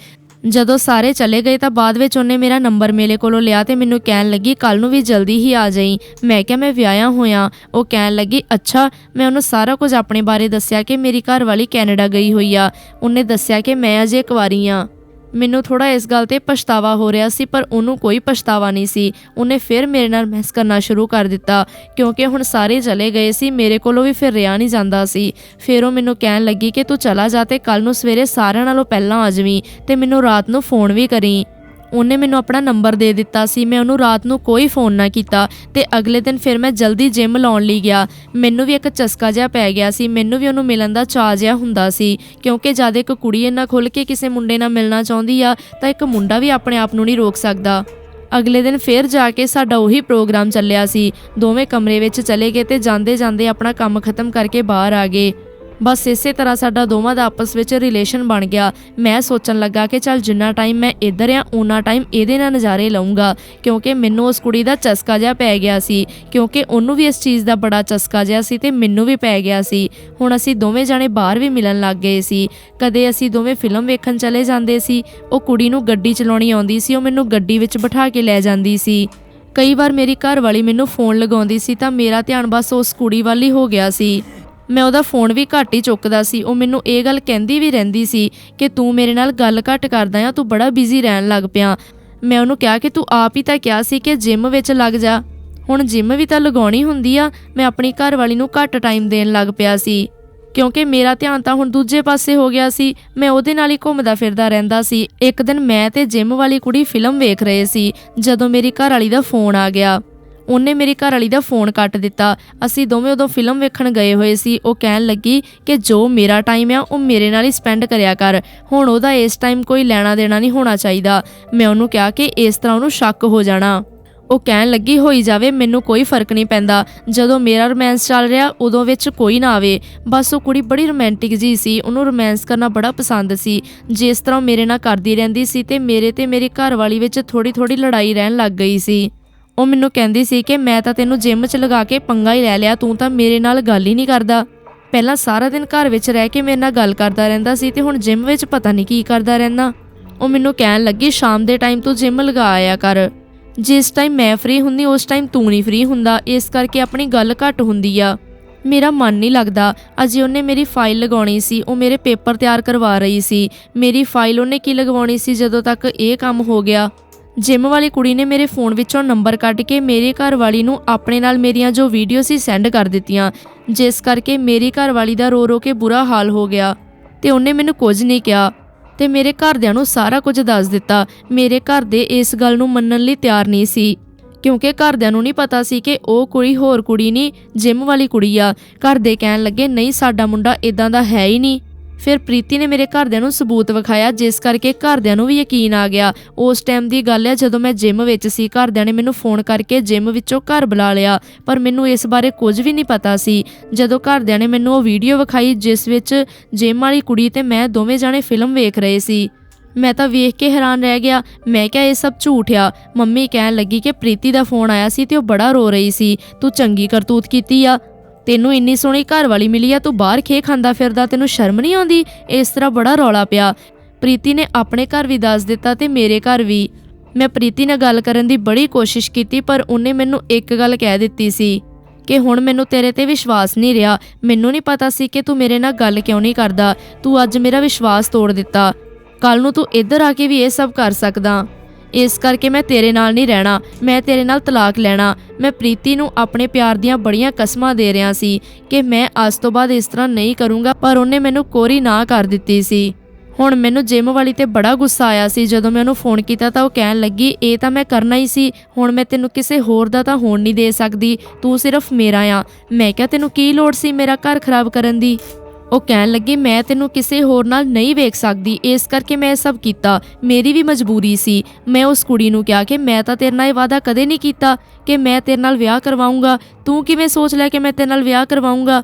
ਜਦੋਂ ਸਾਰੇ ਚਲੇ ਗਏ ਤਾਂ ਬਾਅਦ ਵਿੱਚ ਉਹਨੇ ਮੇਰਾ ਨੰਬਰ ਮੇਰੇ ਕੋਲੋਂ ਲਿਆ ਤੇ ਮੈਨੂੰ ਕਹਿਣ ਲੱਗੀ ਕੱਲ ਨੂੰ ਵੀ ਜਲਦੀ ਹੀ ਆ ਜਾਈ। ਮੈਂ ਕਿਹਾ, ਮੈਂ ਵਿਆਹਿਆ ਹੋਇਆ। ਉਹ ਕਹਿਣ ਲੱਗੀ, ਅੱਛਾ, ਮੈਂ ਉਹਨੂੰ ਸਾਰਾ ਕੁਝ ਆਪਣੇ ਬਾਰੇ ਦੱਸਿਆ ਕਿ ਮੇਰੀ ਘਰ ਵਾਲੀ ਕੈਨੇਡਾ ਗਈ ਹੋਈ ਆ। ਉਹਨੇ ਦੱਸਿਆ ਕਿ ਮੈਂ ਅਜੇ ਕੁਵਾਰੀ ਆ। ਮੈਨੂੰ ਥੋੜਾ ਇਸ ਗੱਲ ਤੇ ਪਛਤਾਵਾ ਹੋ ਰਿਹਾ ਸੀ, ਪਰ ਉਹਨੂੰ ਕੋਈ ਪਛਤਾਵਾ ਨਹੀਂ ਸੀ। ਉਹਨੇ ਫਿਰ ਮੇਰੇ ਨਾਲ ਬਹਿਸ ਕਰਨਾ ਸ਼ੁਰੂ ਕਰ ਦਿੱਤਾ, ਕਿਉਂਕਿ ਹੁਣ ਸਾਰੇ ਚਲੇ ਗਏ ਸੀ, ਮੇਰੇ ਕੋਲੋਂ ਵੀ ਫਿਰ ਰਿਆ ਨਹੀਂ ਜਾਂਦਾ ਸੀ। ਫਿਰ ਉਹ ਮੈਨੂੰ ਕਹਿਣ ਲੱਗੀ ਕਿ ਤੂੰ ਚਲਾ ਜਾ ਤੇ ਕੱਲ ਨੂੰ ਸਵੇਰੇ ਸਾਰਿਆਂ ਨਾਲੋਂ ਪਹਿਲਾਂ ਆ ਜਾਵੀਂ ਤੇ ਮੈਨੂੰ ਰਾਤ ਨੂੰ ਫੋਨ ਵੀ ਕਰੀਂ। ਉਹਨੇ ਮੈਨੂੰ ਆਪਣਾ ਨੰਬਰ ਦੇ ਦਿੱਤਾ ਸੀ। ਮੈਂ ਉਹਨੂੰ ਰਾਤ ਨੂੰ ਕੋਈ ਫੋਨ ਨਾ ਕੀਤਾ ਤੇ ਅਗਲੇ ਦਿਨ ਫਿਰ ਮੈਂ ਜਲਦੀ ਜਿਮ ਲਾਉਣ ਲਈ ਗਿਆ। ਮੈਨੂੰ ਵੀ ਇੱਕ ਚਸਕਾ ਜਿਹਾ ਪੈ ਗਿਆ ਸੀ। ਮੈਨੂੰ ਵੀ ਉਹਨੂੰ ਮਿਲਣ ਦਾ ਚਾਅ ਜਿਹਾ ਹੁੰਦਾ ਸੀ। ਕਿਉਂਕਿ ਜਦ ਇੱਕ ਕੁੜੀ ਇੰਨਾ ਖੁੱਲ ਕੇ ਕਿਸੇ ਮੁੰਡੇ ਨਾਲ ਮਿਲਣਾ ਚਾਹੁੰਦੀ ਆ, ਤਾਂ ਇੱਕ ਮੁੰਡਾ ਵੀ ਆਪਣੇ ਆਪ ਨੂੰ ਨਹੀਂ ਰੋਕ ਸਕਦਾ। ਅਗਲੇ ਦਿਨ ਫੇਰ ਜਾ ਕੇ ਸਾਡਾ ਉਹੀ ਪ੍ਰੋਗਰਾਮ ਚੱਲਿਆ ਸੀ। ਦੋਵੇਂ ਕਮਰੇ ਵਿੱਚ ਚਲੇ ਗਏ ਤੇ ਜਾਂਦੇ ਜਾਂਦੇ ਆਪਣਾ ਕੰਮ ਖਤਮ ਕਰਕੇ ਬਾਹਰ ਆ ਗਏ। ਬਸ ਇਸੇ ਤਰ੍ਹਾਂ ਸਾਡਾ ਦੋਵਾਂ ਦਾ ਆਪਸ ਵਿੱਚ ਰਿਲੇਸ਼ਨ ਬਣ ਗਿਆ। ਮੈਂ ਸੋਚਣ ਲੱਗਾ ਕਿ ਚੱਲ ਜਿੰਨਾ ਟਾਈਮ ਮੈਂ ਇੱਧਰ ਆ ਉਨਾ ਟਾਈਮ ਇਹਦੇ ਨਾਲ ਨਜ਼ਾਰੇ ਲਵਾਂਗਾ ਕਿਉਂਕਿ ਮੈਨੂੰ ਉਸ ਕੁੜੀ ਦਾ ਚਸਕਾ ਜਿਹਾ ਪੈ ਗਿਆ ਸੀ, ਕਿਉਂਕਿ ਉਹਨੂੰ ਵੀ ਇਸ ਚੀਜ਼ ਦਾ ਬੜਾ ਚਸਕਾ ਜਿਹਾ ਸੀ ਤੇ ਮੈਨੂੰ ਵੀ ਪੈ ਗਿਆ ਸੀ। ਹੁਣ ਅਸੀਂ ਦੋਵੇਂ ਜਾਣੇ ਬਾਹਰ ਵੀ ਮਿਲਣ ਲੱਗ ਗਏ ਸੀ। ਕਦੇ ਅਸੀਂ ਦੋਵੇਂ ਫਿਲਮ ਵੇਖਣ ਚਲੇ ਜਾਂਦੇ ਸੀ, ਉਹ ਕੁੜੀ ਨੂੰ ਗੱਡੀ ਚਲਾਉਣੀ ਆਉਂਦੀ ਸੀ, ਉਹ ਮੈਨੂੰ ਗੱਡੀ ਵਿੱਚ ਬਿਠਾ ਕੇ ਲੈ ਜਾਂਦੀ ਸੀ। ਕਈ ਵਾਰ ਮੇਰੀ ਘਰ ਵਾਲੀ ਮੈਨੂੰ ਫੋਨ ਲਗਾਉਂਦੀ ਸੀ ਤਾਂ ਮੇਰਾ ਧਿਆਨ ਬਸ ਉਸ ਕੁੜੀ ਵੱਲ ਹੀ ਹੋ ਗਿਆ ਸੀ। ਮੈਂ ਉਹਦਾ ਫੋਨ ਵੀ ਘੱਟ ਹੀ ਚੁੱਕਦਾ ਸੀ। ਉਹ ਮੈਨੂੰ ਇਹ ਗੱਲ ਕਹਿੰਦੀ ਵੀ ਰਹਿੰਦੀ ਸੀ ਕਿ ਤੂੰ ਮੇਰੇ ਨਾਲ ਗੱਲ ਘੱਟ ਕਰਦਾ ਆ, ਤੂੰ ਬੜਾ ਬਿਜ਼ੀ ਰਹਿਣ ਲੱਗ ਪਿਆ। ਮੈਂ ਉਹਨੂੰ ਕਿਹਾ ਕਿ ਤੂੰ ਆਪ ਹੀ ਤਾਂ ਕਿਹਾ ਸੀ ਕਿ ਜਿਮ ਵਿੱਚ ਲੱਗ ਜਾ। ਹੁਣ ਜਿਮ ਵੀ ਤਾਂ ਲਗਾਉਣੀ ਹੁੰਦੀ ਆ, ਮੈਂ ਆਪਣੀ ਘਰ ਵਾਲੀ ਨੂੰ ਘੱਟ ਟਾਈਮ ਦੇਣ ਲੱਗ ਪਿਆ ਸੀ। ਕਿਉਂਕਿ ਮੇਰਾ ਧਿਆਨ ਤਾਂ ਹੁਣ ਦੂਜੇ ਪਾਸੇ ਹੋ ਗਿਆ ਸੀ। ਮੈਂ ਉਹਦੇ ਨਾਲ ਹੀ ਘੁੰਮਦਾ ਫਿਰਦਾ ਰਹਿੰਦਾ ਸੀ। ਇੱਕ ਦਿਨ ਮੈਂ ਤੇ ਜਿਮ ਵਾਲੀ ਕੁੜੀ ਫਿਲਮ ਵੇਖ ਰਹੇ ਸੀ, ਜਦੋਂ ਮੇਰੀ ਘਰ ਵਾਲੀ ਦਾ ਫੋਨ ਆ ਗਿਆ। ਉਹਨੇ ਮੇਰੀ ਘਰ ਵਾਲੀ ਦਾ ਫੋਨ ਕੱਟ ਦਿੱਤਾ। ਅਸੀਂ ਦੋਵੇਂ ਉਦੋਂ ਫਿਲਮ ਵੇਖਣ ਗਏ ਹੋਏ ਸੀ। ਉਹ ਕਹਿਣ ਲੱਗੀ ਕਿ ਜੋ ਮੇਰਾ ਟਾਈਮ ਆ, ਉਹ ਮੇਰੇ ਨਾਲ ਹੀ ਸਪੈਂਡ ਕਰਿਆ ਕਰ। ਹੁਣ ਉਹਦਾ ਇਸ ਟਾਈਮ ਕੋਈ ਲੈਣਾ ਦੇਣਾ ਨਹੀਂ ਹੋਣਾ ਚਾਹੀਦਾ। ਮੈਂ ਉਹਨੂੰ ਕਿਹਾ ਕਿ ਇਸ ਤਰ੍ਹਾਂ ਉਹਨੂੰ ਸ਼ੱਕ ਹੋ ਜਾਣਾ। ਉਹ ਕਹਿਣ ਲੱਗੀ, ਹੋਈ ਜਾਵੇ, ਮੈਨੂੰ ਕੋਈ ਫ਼ਰਕ ਨਹੀਂ ਪੈਂਦਾ। ਜਦੋਂ ਮੇਰਾ ਰੋਮਾਂਸ ਚੱਲ ਰਿਹਾ, ਉਦੋਂ ਵਿੱਚ ਕੋਈ ਨਾ ਆਵੇ। ਬਸ ਉਹ ਕੁੜੀ ਬੜੀ ਰੋਮਾਂਟਿਕ ਜੀ ਸੀ। ਉਹਨੂੰ ਰੋਮਾਂਸ ਕਰਨਾ ਬੜਾ ਪਸੰਦ ਸੀ। ਜਿਸ ਤਰ੍ਹਾਂ ਉਹ ਮੇਰੇ ਨਾਲ ਕਰਦੀ ਰਹਿੰਦੀ ਸੀ ਤੇ ਮੇਰੇ ਤੇ ਮੇਰੇ ਘਰ ਵਾਲੀ ਵਿੱਚ ਥੋੜੀ ਥੋੜੀ ਲੜਾਈ ਰਹਿਣ ਲੱਗ ਗਈ ਸੀ। ਉਹ ਮੈਨੂੰ ਕਹਿੰਦੀ ਸੀ ਕਿ ਮੈਂ ਤਾਂ ਤੈਨੂੰ ਜਿਮ 'ਚ ਲਗਾ ਕੇ ਪੰਗਾ ਹੀ ਲੈ ਲਿਆ, ਤੂੰ ਤਾਂ ਮੇਰੇ ਨਾਲ ਗੱਲ ਹੀ ਨਹੀਂ ਕਰਦਾ। ਪਹਿਲਾਂ ਸਾਰਾ ਦਿਨ ਘਰ ਵਿੱਚ ਰਹਿ ਕੇ ਮੇਰੇ ਨਾਲ ਗੱਲ ਕਰਦਾ ਰਹਿੰਦਾ ਸੀ ਤੇ ਹੁਣ ਜਿਮ ਵਿੱਚ ਪਤਾ ਨਹੀਂ ਕੀ ਕਰਦਾ ਰਹਿੰਦਾ। ਉਹ ਮੈਨੂੰ ਕਹਿਣ ਲੱਗੀ, ਸ਼ਾਮ ਦੇ ਟਾਈਮ ਤੂੰ ਜਿਮ ਲਗਾ ਆਇਆ ਕਰ। ਜਿਸ ਟਾਈਮ ਮੈਂ ਫ੍ਰੀ ਹੁੰਦੀ, ਉਸ ਟਾਈਮ ਤੂੰ ਨਹੀਂ ਫ੍ਰੀ ਹੁੰਦਾ। ਇਸ ਕਰਕੇ ਆਪਣੀ ਗੱਲ ਘੱਟ ਹੁੰਦੀ ਆ। ਮੇਰਾ ਮਨ ਨਹੀਂ ਲੱਗਦਾ। ਅਜੇ ਉਹਨੇ ਮੇਰੀ ਫਾਈਲ ਲਗਾਉਣੀ ਸੀ, ਉਹ ਮੇਰੇ ਪੇਪਰ ਤਿਆਰ ਕਰਵਾ ਰਹੀ ਸੀ। ਮੇਰੀ ਫਾਈਲ ਉਹਨੇ ਕੀ ਲਗਵਾਉਣੀ ਸੀ ਜਦੋਂ ਤੱਕ ਇਹ ਕੰਮ ਹੋ ਗਿਆ? ਜਿਮ ਵਾਲੀ ਕੁੜੀ ਨੇ ਮੇਰੇ ਫੋਨ ਵਿੱਚੋਂ ਨੰਬਰ ਕੱਢ ਕੇ ਮੇਰੇ ਘਰ ਵਾਲੀ ਨੂੰ ਆਪਣੇ ਨਾਲ ਮੇਰੀਆਂ ਜੋ ਵੀਡੀਓ ਸੀ ਸੈਂਡ ਕਰ ਦਿੱਤੀਆਂ, ਜਿਸ ਕਰਕੇ ਮੇਰੀ ਘਰ ਵਾਲੀ ਦਾ ਰੋ ਰੋ ਕੇ ਬੁਰਾ ਹਾਲ ਹੋ ਗਿਆ ਤੇ ਉਹਨੇ ਮੈਨੂੰ ਕੁਝ ਨਹੀਂ ਕਿਹਾ ਤੇ ਮੇਰੇ ਘਰਦਿਆਂ ਨੂੰ ਸਾਰਾ ਕੁਝ ਦੱਸ ਦਿੱਤਾ। ਮੇਰੇ ਘਰ ਦੇ ਇਸ ਗੱਲ ਨੂੰ ਮੰਨਣ ਲਈ ਤਿਆਰ ਨਹੀਂ ਸੀ, ਕਿਉਂਕਿ ਘਰਦਿਆਂ ਨੂੰ ਨਹੀਂ ਪਤਾ ਸੀ ਕਿ ਉਹ ਕੁੜੀ ਹੋਰ ਕੁੜੀ ਨਹੀਂ, ਜਿਮ ਵਾਲੀ ਕੁੜੀ ਆ। ਘਰ ਦੇ ਕਹਿਣ ਲੱਗੇ, ਨਹੀਂ, ਸਾਡਾ ਮੁੰਡਾ ਇਦਾਂ ਦਾ ਹੈ ਹੀ ਨਹੀਂ। ਫਿਰ ਪ੍ਰੀਤੀ ਨੇ ਮੇਰੇ ਘਰਦਿਆਂ ਨੂੰ ਸਬੂਤ ਵਿਖਾਇਆ, ਜਿਸ ਕਰਕੇ ਘਰਦਿਆਂ ਨੂੰ ਵੀ ਯਕੀਨ ਆ ਗਿਆ। ਉਸ ਟਾਈਮ ਦੀ ਗੱਲ ਹੈ, ਜਦੋਂ ਮੈਂ ਜਿਮ ਵਿੱਚ ਸੀ, ਘਰਦਿਆਂ ਨੇ ਮੈਨੂੰ ਫੋਨ ਕਰਕੇ ਜਿਮ ਵਿੱਚੋਂ ਘਰ ਬੁਲਾ ਲਿਆ, ਪਰ ਮੈਨੂੰ ਇਸ ਬਾਰੇ ਕੁਝ ਵੀ ਨਹੀਂ ਪਤਾ ਸੀ। ਜਦੋਂ ਘਰਦਿਆਂ ਨੇ ਮੈਨੂੰ ਉਹ ਵੀਡੀਓ ਵਿਖਾਈ, ਜਿਸ ਵਿੱਚ ਜਿਮ ਵਾਲੀ ਕੁੜੀ ਤੇ ਮੈਂ ਦੋਵੇਂ ਜਾਣੇ ਫਿਲਮ ਵੇਖ ਰਹੇ ਸੀ। ਮੈਂ ਤਾਂ ਵੇਖ ਕੇ ਹੈਰਾਨ ਰਹਿ ਗਿਆ। ਮੈਂ ਕਿਹਾ, ਇਹ ਸਭ ਝੂਠ ਆ। ਮੰਮੀ ਕਹਿਣ ਲੱਗੀ ਕਿ ਪ੍ਰੀਤੀ ਦਾ ਫੋਨ ਆਇਆ ਸੀ ਤੇ ਉਹ ਬੜਾ ਰੋ ਰਹੀ ਸੀ। ਤੂੰ ਚੰਗੀ ਕਰਤੂਤ ਕੀਤੀ ਆ। ਤੈਨੂੰ ਇੰਨੀ ਸੋਹਣੀ ਘਰ ਵਾਲੀ ਮਿਲੀ ਆ, ਤੂੰ ਬਾਹਰ ਖੇ ਖਾਂਦਾ ਫਿਰਦਾ, ਤੈਨੂੰ ਸ਼ਰਮ ਨਹੀਂ ਆਉਂਦੀ? ਇਸ ਤਰ੍ਹਾਂ ਬੜਾ ਰੌਲਾ ਪਿਆ। ਪ੍ਰੀਤੀ ਨੇ ਆਪਣੇ ਘਰ ਵੀ ਦੱਸ ਦਿੱਤਾ ਤੇ ਮੇਰੇ ਘਰ ਵੀ। ਮੈਂ ਪ੍ਰੀਤੀ ਨਾਲ ਗੱਲ ਕਰਨ ਦੀ ਬੜੀ ਕੋਸ਼ਿਸ਼ ਕੀਤੀ, ਪਰ ਉਹਨੇ ਮੈਨੂੰ ਇੱਕ ਗੱਲ ਕਹਿ ਦਿੱਤੀ ਸੀ ਕਿ ਹੁਣ ਮੈਨੂੰ ਤੇਰੇ ਤੇ ਵਿਸ਼ਵਾਸ ਨਹੀਂ ਰਿਹਾ। ਮੈਨੂੰ ਨਹੀਂ ਪਤਾ ਸੀ ਕਿ ਤੂੰ ਮੇਰੇ ਨਾਲ ਗੱਲ ਕਿਉਂ ਨਹੀਂ ਕਰਦਾ। ਤੂੰ ਅੱਜ ਮੇਰਾ ਵਿਸ਼ਵਾਸ ਤੋੜ ਦਿੱਤਾ। ਕੱਲ ਨੂੰ ਤੂੰ ਇੱਧਰ ਆ ਕੇ ਵੀ ਇਹ ਸਭ ਕਰ ਸਕਦਾ। ਇਸ ਕਰਕੇ ਮੈਂ ਤੇਰੇ ਨਾਲ ਨਹੀਂ ਰਹਿਣਾ। ਮੈਂ ਤੇਰੇ ਨਾਲ ਤਲਾਕ ਲੈਣਾ। ਮੈਂ ਪ੍ਰੀਤੀ ਨੂੰ ਆਪਣੇ ਪਿਆਰ ਦੀਆਂ ਬੜੀਆਂ ਕਸਮਾਂ ਦੇ ਰਿਹਾ ਸੀ ਕਿ ਮੈਂ ਅੱਜ ਤੋਂ ਬਾਅਦ ਇਸ ਤਰ੍ਹਾਂ ਨਹੀਂ ਕਰੂੰਗਾ, ਪਰ ਉਹਨੇ ਮੈਨੂੰ ਕੋਰੀ ਨਾ ਕਰ ਦਿੱਤੀ ਸੀ। ਹੁਣ ਮੈਨੂੰ ਜਿਮ ਵਾਲੀ ਤੇ ਬੜਾ ਗੁੱਸਾ ਆਇਆ ਸੀ। ਜਦੋਂ ਮੈਂ ਉਹਨੂੰ ਫੋਨ ਕੀਤਾ ਤਾਂ ਉਹ ਕਹਿਣ ਲੱਗੀ, ਇਹ ਤਾਂ ਮੈਂ ਕਰਨਾ ਹੀ ਸੀ। ਹੁਣ ਮੈਂ ਤੈਨੂੰ ਕਿਸੇ ਹੋਰ ਦਾ ਤਾਂ ਹੋਣ ਨਹੀਂ ਦੇ ਸਕਦੀ। ਤੂੰ ਸਿਰਫ ਮੇਰਾ ਆ। ਮੈਂ ਕਿਹਾ, ਤੈਨੂੰ ਕੀ ਲੋੜ ਸੀ ਮੇਰਾ ਘਰ ਖਰਾਬ ਕਰਨ ਦੀ? ਉਹ ਕਹਿਣ ਲੱਗੀ, ਮੈਂ ਤੈਨੂੰ ਕਿਸੇ ਹੋਰ ਨਾਲ ਨਹੀਂ ਵੇਖ ਸਕਦੀ। ਇਸ ਕਰਕੇ ਮੈਂ ਇਹ ਸਭ ਕੀਤਾ। ਮੇਰੀ ਵੀ ਮਜਬੂਰੀ ਸੀ। ਮੈਂ ਉਸ ਕੁੜੀ ਨੂੰ ਕਿਹਾ ਕਿ ਮੈਂ ਤਾਂ ਤੇਰੇ ਨਾਲ ਇਹ ਵਾਅਦਾ ਕਦੇ ਨਹੀਂ ਕੀਤਾ ਕਿ ਮੈਂ ਤੇਰੇ ਨਾਲ ਵਿਆਹ ਕਰਵਾਉਂਗਾ। ਤੂੰ ਕਿਵੇਂ ਸੋਚ ਲੈ ਕਿ ਮੈਂ ਤੇਰੇ ਨਾਲ ਵਿਆਹ ਕਰਵਾਉਂਗਾ?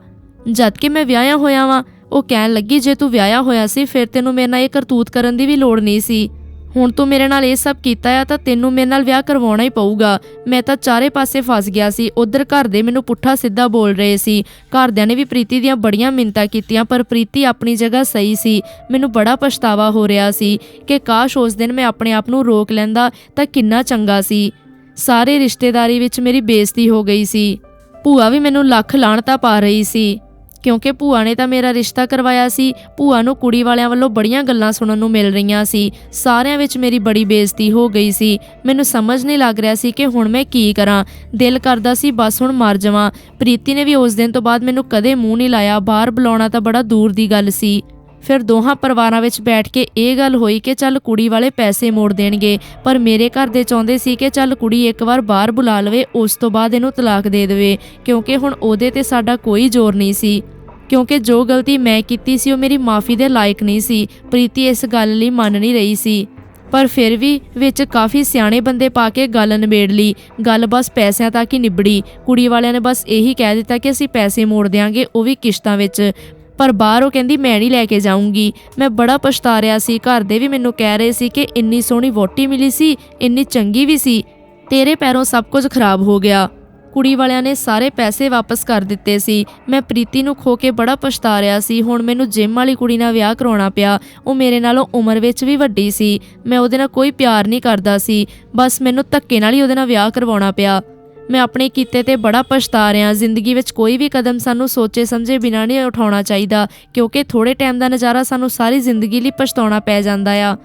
ਜਦ ਕਿ ਮੈਂ ਵਿਆਹਿਆ ਹੋਇਆ ਵਾਂ। ਉਹ ਕਹਿਣ ਲੱਗੀ, ਜੇ ਤੂੰ ਵਿਆਹਿਆ ਹੋਇਆ ਸੀ, ਫਿਰ ਤੈਨੂੰ ਮੇਰੇ ਨਾਲ ਇਹ ਕਰਤੂਤ ਕਰਨ ਦੀ ਵੀ ਲੋੜ ਨਹੀਂ ਸੀ। ਹੁਣ ਤੂੰ ਮੇਰੇ ਨਾਲ ਇਹ ਸਭ ਕੀਤਾ ਆ ਤਾਂ ਤੈਨੂੰ ਮੇਰੇ ਨਾਲ ਵਿਆਹ ਕਰਵਾਉਣਾ ਹੀ ਪਊਗਾ। ਮੈਂ ਤਾਂ ਚਾਰੇ ਪਾਸੇ ਫਸ ਗਿਆ ਸੀ। ਉਧਰ ਘਰ ਦੇ ਮੈਨੂੰ ਪੁੱਠਾ ਸਿੱਧਾ ਬੋਲ ਰਹੇ ਸੀ। ਘਰਦਿਆਂ ਨੇ ਵੀ ਪ੍ਰੀਤੀ ਦੀਆਂ ਬੜੀਆਂ ਮਿੰਤਾ ਕੀਤੀਆਂ, ਪਰ ਪ੍ਰੀਤੀ ਆਪਣੀ ਜਗ੍ਹਾ ਸਹੀ ਸੀ। ਮੈਨੂੰ ਬੜਾ ਪਛਤਾਵਾ ਹੋ ਰਿਹਾ ਸੀ ਕਿ ਕਾਸ਼ ਉਸ ਦਿਨ ਮੈਂ ਆਪਣੇ ਆਪ ਨੂੰ ਰੋਕ ਲੈਂਦਾ ਤਾਂ ਕਿੰਨਾ ਚੰਗਾ ਸੀ। ਸਾਰੇ ਰਿਸ਼ਤੇਦਾਰੀ ਵਿੱਚ ਮੇਰੀ ਬੇਇੱਜ਼ਤੀ ਹੋ ਗਈ ਸੀ। ਭੂਆ ਵੀ ਮੈਨੂੰ ਲੱਖ ਲਾਣਤਾ ਪਾ ਰਹੀ ਸੀ। ਕਿਉਂਕਿ ਭੂਆ ਨੇ ਤਾਂ ਮੇਰਾ ਰਿਸ਼ਤਾ ਕਰਵਾਇਆ ਸੀ, ਭੂਆ ਨੂੰ ਕੁੜੀ ਵਾਲਿਆਂ ਵੱਲੋਂ ਬੜੀਆਂ ਗੱਲਾਂ ਸੁਣਨ ਨੂੰ ਮਿਲ ਰਹੀਆਂ ਸੀ, ਸਾਰਿਆਂ ਵਿੱਚ ਮੇਰੀ ਬੜੀ ਬੇਇੱਜ਼ਤੀ ਹੋ ਗਈ ਸੀ, ਮੈਨੂੰ ਸਮਝ ਨਹੀਂ ਲੱਗ ਰਿਹਾ ਸੀ ਕਿ ਹੁਣ ਮੈਂ ਕੀ ਕਰਾਂ, ਦਿਲ ਕਰਦਾ ਸੀ ਬਸ ਹੁਣ ਮਰ ਜਾਵਾਂ, ਪ੍ਰੀਤੀ ਨੇ ਵੀ ਉਸ ਦਿਨ ਤੋਂ ਬਾਅਦ ਮੈਨੂੰ ਕਦੇ ਮੂੰਹ ਨਹੀਂ ਲਾਇਆ, ਬਾਹਰ ਬੁਲਾਉਣਾ ਤਾਂ ਬੜਾ ਦੂਰ ਦੀ ਗੱਲ ਸੀ। ਫਿਰ ਦੋਹਾਂ ਪਰਿਵਾਰਾਂ ਵਿੱਚ ਬੈਠ ਕੇ ਇਹ ਗੱਲ ਹੋਈ ਕਿ ਚੱਲ ਕੁੜੀ ਵਾਲੇ ਪੈਸੇ ਮੋੜ ਦੇਣਗੇ, ਪਰ ਮੇਰੇ ਘਰ ਦੇ ਚਾਹੁੰਦੇ ਸੀ ਕਿ ਚੱਲ ਕੁੜੀ ਇੱਕ ਵਾਰ ਬਾਹਰ ਬੁਲਾ ਲਵੇ, ਉਸ ਤੋਂ ਬਾਅਦ ਇਹਨੂੰ ਤਲਾਕ ਦੇ ਦੇਵੇ, ਕਿਉਂਕਿ ਹੁਣ ਉਹਦੇ ਤੇ ਸਾਡਾ ਕੋਈ ਜ਼ੋਰ ਨਹੀਂ ਸੀ। ਕਿਉਂਕਿ ਜੋ ਗਲਤੀ ਮੈਂ ਕੀਤੀ ਸੀ, ਉਹ ਮੇਰੀ ਮਾਫੀ ਦੇ ਲਾਇਕ ਨਹੀਂ ਸੀ, ਪ੍ਰੀਤੀ ਇਸ ਗੱਲ ਲਈ ਮੰਨ ਨਹੀਂ ਰਹੀ ਸੀ। ਪਰ ਫਿਰ ਵੀ ਵਿੱਚ ਕਾਫੀ ਸਿਆਣੇ ਬੰਦੇ ਪਾ ਕੇ ਗੱਲ ਨਿਬੇੜ ਲਈ, ਗੱਲ ਬਸ ਪੈਸਿਆਂ ਤੱਕ ਹੀ ਨਿਬੜੀ, ਕੁੜੀ ਵਾਲਿਆਂ ਨੇ ਬਸ ਇਹੀ ਕਹਿ ਦਿੱਤਾ ਕਿ ਅਸੀਂ ਪੈਸੇ ਮੋੜ ਦਿਆਂਗੇ, ਉਹ ਵੀ ਕਿਸ਼ਤਾਂ ਵਿੱਚ। ਪਰ ਬਾਹਰ ਉਹ ਕਹਿੰਦੀ, ਮੈਂ ਨਹੀਂ ਲੈ ਕੇ ਜਾਊਂਗੀ। ਮੈਂ ਬੜਾ ਪਛਤਾ ਰਿਹਾ ਸੀ। ਘਰ ਦੇ ਵੀ ਮੈਨੂੰ ਕਹਿ ਰਹੇ ਸੀ ਕਿ ਇੰਨੀ ਸੋਹਣੀ ਵੋਟੀ ਮਿਲੀ ਸੀ, ਇੰਨੀ ਚੰਗੀ ਵੀ ਸੀ। ਤੇਰੇ ਪੈਰੋਂ ਸਭ ਕੁਝ ਖਰਾਬ ਹੋ ਗਿਆ। ਕੁੜੀ ਵਾਲਿਆਂ ਨੇ ਸਾਰੇ ਪੈਸੇ ਵਾਪਸ ਕਰ ਦਿੱਤੇ ਸੀ। ਮੈਂ ਪ੍ਰੀਤੀ ਨੂੰ ਖੋ ਕੇ ਬੜਾ ਪਛਤਾ ਰਿਹਾ ਸੀ। ਹੁਣ ਮੈਨੂੰ ਜਿਮ ਵਾਲੀ ਕੁੜੀ ਨਾਲ ਵਿਆਹ ਕਰਾਉਣਾ ਪਿਆ। ਉਹ ਮੇਰੇ ਨਾਲੋਂ ਉਮਰ ਵਿੱਚ ਵੀ ਵੱਡੀ ਸੀ। ਮੈਂ ਉਹਦੇ ਨਾਲ ਕੋਈ ਪਿਆਰ ਨਹੀਂ ਕਰਦਾ ਸੀ। ਬਸ ਮੈਨੂੰ ਧੱਕੇ ਨਾਲ ਹੀ ਉਹਦੇ ਨਾਲ ਵਿਆਹ ਕਰਵਾਉਣਾ ਪਿਆ। ਮੈਂ ਆਪਣੇ ਕੀਤੇ ਤੇ ਬੜਾ ਪਛਤਾ ਰਿਹਾ। ਜ਼ਿੰਦਗੀ ਵਿੱਚ ਕੋਈ ਵੀ ਕਦਮ ਸਾਨੂੰ ਸੋਚੇ ਸਮਝੇ ਬਿਨਾਂ ਨਹੀਂ ਉਠਾਉਣਾ ਚਾਹੀਦਾ, ਕਿਉਂਕਿ ਥੋੜੇ ਟਾਈਮ ਦਾ ਨਜ਼ਾਰਾ ਸਾਨੂੰ ਸਾਰੀ ਜ਼ਿੰਦਗੀ ਲਈ ਪਛਤਾਉਣਾ ਪੈ ਜਾਂਦਾ ਆ।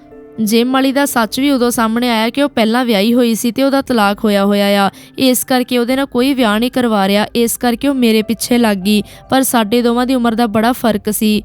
ਜਿਮ ਵਾਲੀ ਦਾ ਸੱਚ ਵੀ ਉਦੋਂ ਸਾਹਮਣੇ ਆਇਆ ਕਿ ਉਹ ਪਹਿਲਾਂ ਵਿਆਹੀ ਹੋਈ ਸੀ ਤੇ ਉਹਦਾ ਤਲਾਕ ਹੋਇਆ ਹੋਇਆ ਆ। ਇਸ ਕਰਕੇ ਉਹਦੇ ਨਾਲ ਕੋਈ ਵਿਆਹ ਨਹੀਂ ਕਰਵਾ ਰਿਹਾ, ਇਸ ਕਰਕੇ ਉਹ ਮੇਰੇ ਪਿੱਛੇ ਲੱਗ ਗਈ, ਪਰ ਸਾਡੇ ਦੋਵਾਂ ਦੀ ਉਮਰ ਦਾ ਬੜਾ ਫ਼ਰਕ ਸੀ।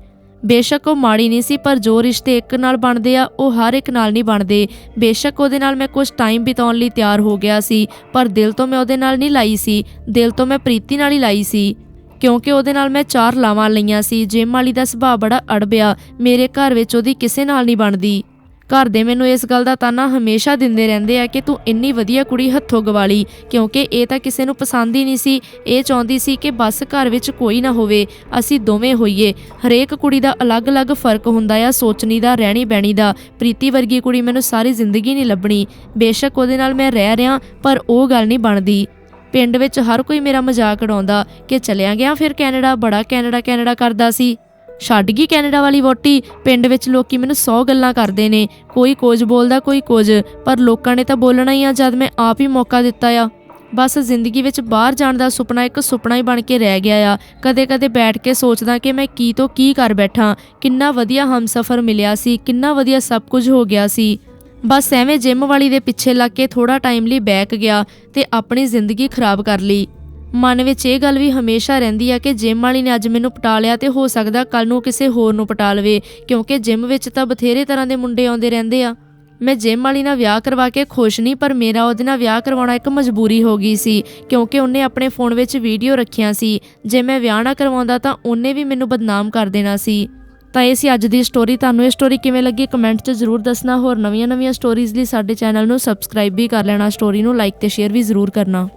ਬੇਸ਼ੱਕ ਉਹ ਮਾੜੀ ਨਹੀਂ ਸੀ, ਪਰ ਜੋ ਰਿਸ਼ਤੇ ਇੱਕ ਨਾਲ ਬਣਦੇ ਆ, ਉਹ ਹਰ ਇੱਕ ਨਾਲ ਨਹੀਂ ਬਣਦੇ। ਬੇਸ਼ੱਕ ਉਹਦੇ ਨਾਲ ਮੈਂ ਕੁਝ ਟਾਈਮ ਬਿਤਾਉਣ ਲਈ ਤਿਆਰ ਹੋ ਗਿਆ ਸੀ, ਪਰ ਦਿਲ ਤੋਂ ਮੈਂ ਉਹਦੇ ਨਾਲ ਨਹੀਂ ਲਾਈ ਸੀ। ਦਿਲ ਤੋਂ ਮੈਂ ਪ੍ਰੀਤੀ ਨਾਲ ਹੀ ਲਾਈ ਸੀ, ਕਿਉਂਕਿ ਉਹਦੇ ਨਾਲ ਮੈਂ ਚਾਰ ਲਾਵਾਂ ਲਈਆਂ ਸੀ। ਜਿਮ ਵਾਲੀ ਦਾ ਸੁਭਾਅ ਬੜਾ ਅੜਬਿਆ, ਮੇਰੇ ਘਰ ਵਿੱਚ ਉਹਦੀ ਕਿਸੇ ਨਾਲ ਨਹੀਂ ਬਣਦੀ। ਘਰ ਦੇ ਮੈਨੂੰ ਇਸ ਗੱਲ ਦਾ ਤਾਨਾ ਹਮੇਸ਼ਾ ਦਿੰਦੇ ਰਹਿੰਦੇ ਆ ਕਿ ਤੂੰ ਇੰਨੀ ਵਧੀਆ ਕੁੜੀ ਹੱਥੋਂ ਗਵਾਲੀ, ਕਿਉਂਕਿ ਇਹ ਤਾਂ ਕਿਸੇ ਨੂੰ ਪਸੰਦ ਹੀ ਨਹੀਂ ਸੀ। ਇਹ ਚਾਹੁੰਦੀ ਸੀ ਕਿ ਬਸ ਘਰ ਵਿੱਚ ਕੋਈ ਨਾ ਹੋਵੇ। ਅਸੀਂ ਦੋਵੇਂ ਹੋਈਏ। ਹਰੇਕ ਕੁੜੀ ਦਾ ਅਲੱਗ-ਅਲੱਗ ਫ਼ਰਕ ਹੁੰਦਾ ਆ, ਸੋਚਣੀ ਦਾ ਰਹਿਣੀ ਬਹਿਣੀ ਦਾ। ਪ੍ਰੀਤੀ ਵਰਗੀ ਕੁੜੀ ਮੈਨੂੰ ਸਾਰੀ ਜ਼ਿੰਦਗੀ ਨਹੀਂ ਲੱਭਣੀ। ਬੇਸ਼ੱਕ ਉਹਦੇ ਨਾਲ ਮੈਂ ਰਹਿ ਰਿਹਾ ਪਰ ਉਹ ਗੱਲ ਨਹੀਂ ਬਣਦੀ। ਪਿੰਡ ਵਿੱਚ ਹਰ ਕੋਈ ਮੇਰਾ ਮਜ਼ਾਕ ਉਡਾਉਂਦਾ ਕਿ ਚਲਿਆ ਗਿਆ ਫਿਰ ਕੈਨੇਡਾ, ਬੜਾ ਕੈਨੇਡਾ ਕੈਨੇਡਾ ਕਰਦਾ ਸੀ। ਛੱਡ ਗਈ ਕੈਨੇਡਾ ਵਾਲੀ ਵੋਟੀ ਪਿੰਡ ਵਿੱਚ ਲੋਕੀ ਮੈਨੂੰ 100 ਗੱਲਾਂ ਕਰਦੇ ਨੇ। ਕੋਈ ਕੁਝ ਬੋਲਦਾ, ਕੋਈ ਕੁਝ। ਪਰ ਲੋਕਾਂ ਨੇ ਤਾਂ ਬੋਲਣਾ ਹੀ ਆ, ਜਦ ਮੈਂ ਆਪ ਹੀ ਮੌਕਾ ਦਿੱਤਾ ਆ। ਬਸ ਜ਼ਿੰਦਗੀ ਵਿੱਚ ਬਾਹਰ ਜਾਣ ਦਾ ਸੁਪਨਾ ਇੱਕ ਸੁਪਨਾ ਹੀ ਬਣ ਕੇ ਰਹਿ ਗਿਆ ਆ। ਕਦੇ-ਕਦੇ ਬੈਠ ਕੇ ਸੋਚਦਾ ਕਿ ਮੈਂ ਕੀ ਤੋਂ ਕੀ ਕਰ ਬੈਠਾ। ਕਿੰਨਾ ਵਧੀਆ ਹਮਸਫਰ ਮਿਲਿਆ ਸੀ, ਕਿੰਨਾ ਵਧੀਆ ਸਭ ਕੁਝ ਹੋ ਗਿਆ ਸੀ। ਬਸ ਐਵੇਂ ਜਿਮ ਵਾਲੀ ਦੇ ਪਿੱਛੇ ਲੱਗ ਕੇ ਥੋੜਾ ਟਾਈਮ ਲਈ ਬੈਕ ਗਿਆ ਤੇ ਆਪਣੀ ਜ਼ਿੰਦਗੀ ਖਰਾਬ ਕਰ ਲਈ। ਮਨ ਵਿੱਚ ਇਹ ਗੱਲ ਵੀ ਹਮੇਸ਼ਾ ਰਹਿੰਦੀ ਆ ਕਿ ਜਿਮ ਵਾਲੀ ਨੇ ਅੱਜ ਮੈਨੂੰ ਪਟਾ ਲਿਆ ਤੇ ਹੋ ਸਕਦਾ ਕੱਲ ਨੂੰ ਕਿਸੇ ਹੋਰ ਨੂੰ ਪਟਾ ਲਵੇ, ਕਿਉਂਕਿ ਜਿਮ ਵਿੱਚ ਤਾਂ ਬਥੇਰੇ ਤਰ੍ਹਾਂ ਦੇ ਮੁੰਡੇ ਆਉਂਦੇ ਰਹਿੰਦੇ ਆ। ਮੈਂ ਜਿਮ ਵਾਲੀ ਨਾਲ ਵਿਆਹ ਕਰਵਾ ਕੇ ਖੁਸ਼ ਨਹੀਂ, ਪਰ ਮੇਰਾ ਉਹਦੇ ਨਾਲ ਵਿਆਹ ਕਰਵਾਉਣਾ ਇੱਕ ਮਜਬੂਰੀ ਹੋ ਗਈ ਸੀ, ਕਿਉਂਕਿ ਉਹਨੇ ਆਪਣੇ ਫੋਨ ਵਿੱਚ ਵੀਡੀਓ ਰੱਖੀਆਂ ਸੀ। ਜੇ ਮੈਂ ਵਿਆਹ ਨਾ ਕਰਵਾਉਂਦਾ ਤਾਂ ਉਹਨੇ ਵੀ ਮੈਨੂੰ ਬਦਨਾਮ ਕਰ ਦੇਣਾ ਸੀ। ਤਾਂ ਇਹ ਸੀ ਅੱਜ ਦੀ ਸਟੋਰੀ ਤੁਹਾਨੂੰ ਇਹ ਸਟੋਰੀ ਕਿਵੇਂ ਲੱਗੀ ਕਮੈਂਟ 'ਚ ਜ਼ਰੂਰ ਦੱਸਣਾ, ਹੋਰ ਨਵੀਆਂ-ਨਵੀਆਂ ਸਟੋਰੀਜ਼ ਲਈ ਸਾਡੇ ਚੈਨਲ ਨੂੰ ਸਬਸਕ੍ਰਾਈਬ ਵੀ ਕਰ ਲੈਣਾ ਸਟੋਰੀ ਨੂੰ ਲਾਈਕ ਤੇ ਸ਼ੇਅਰ ਵੀ ਜ਼ਰੂਰ ਕਰਨਾ।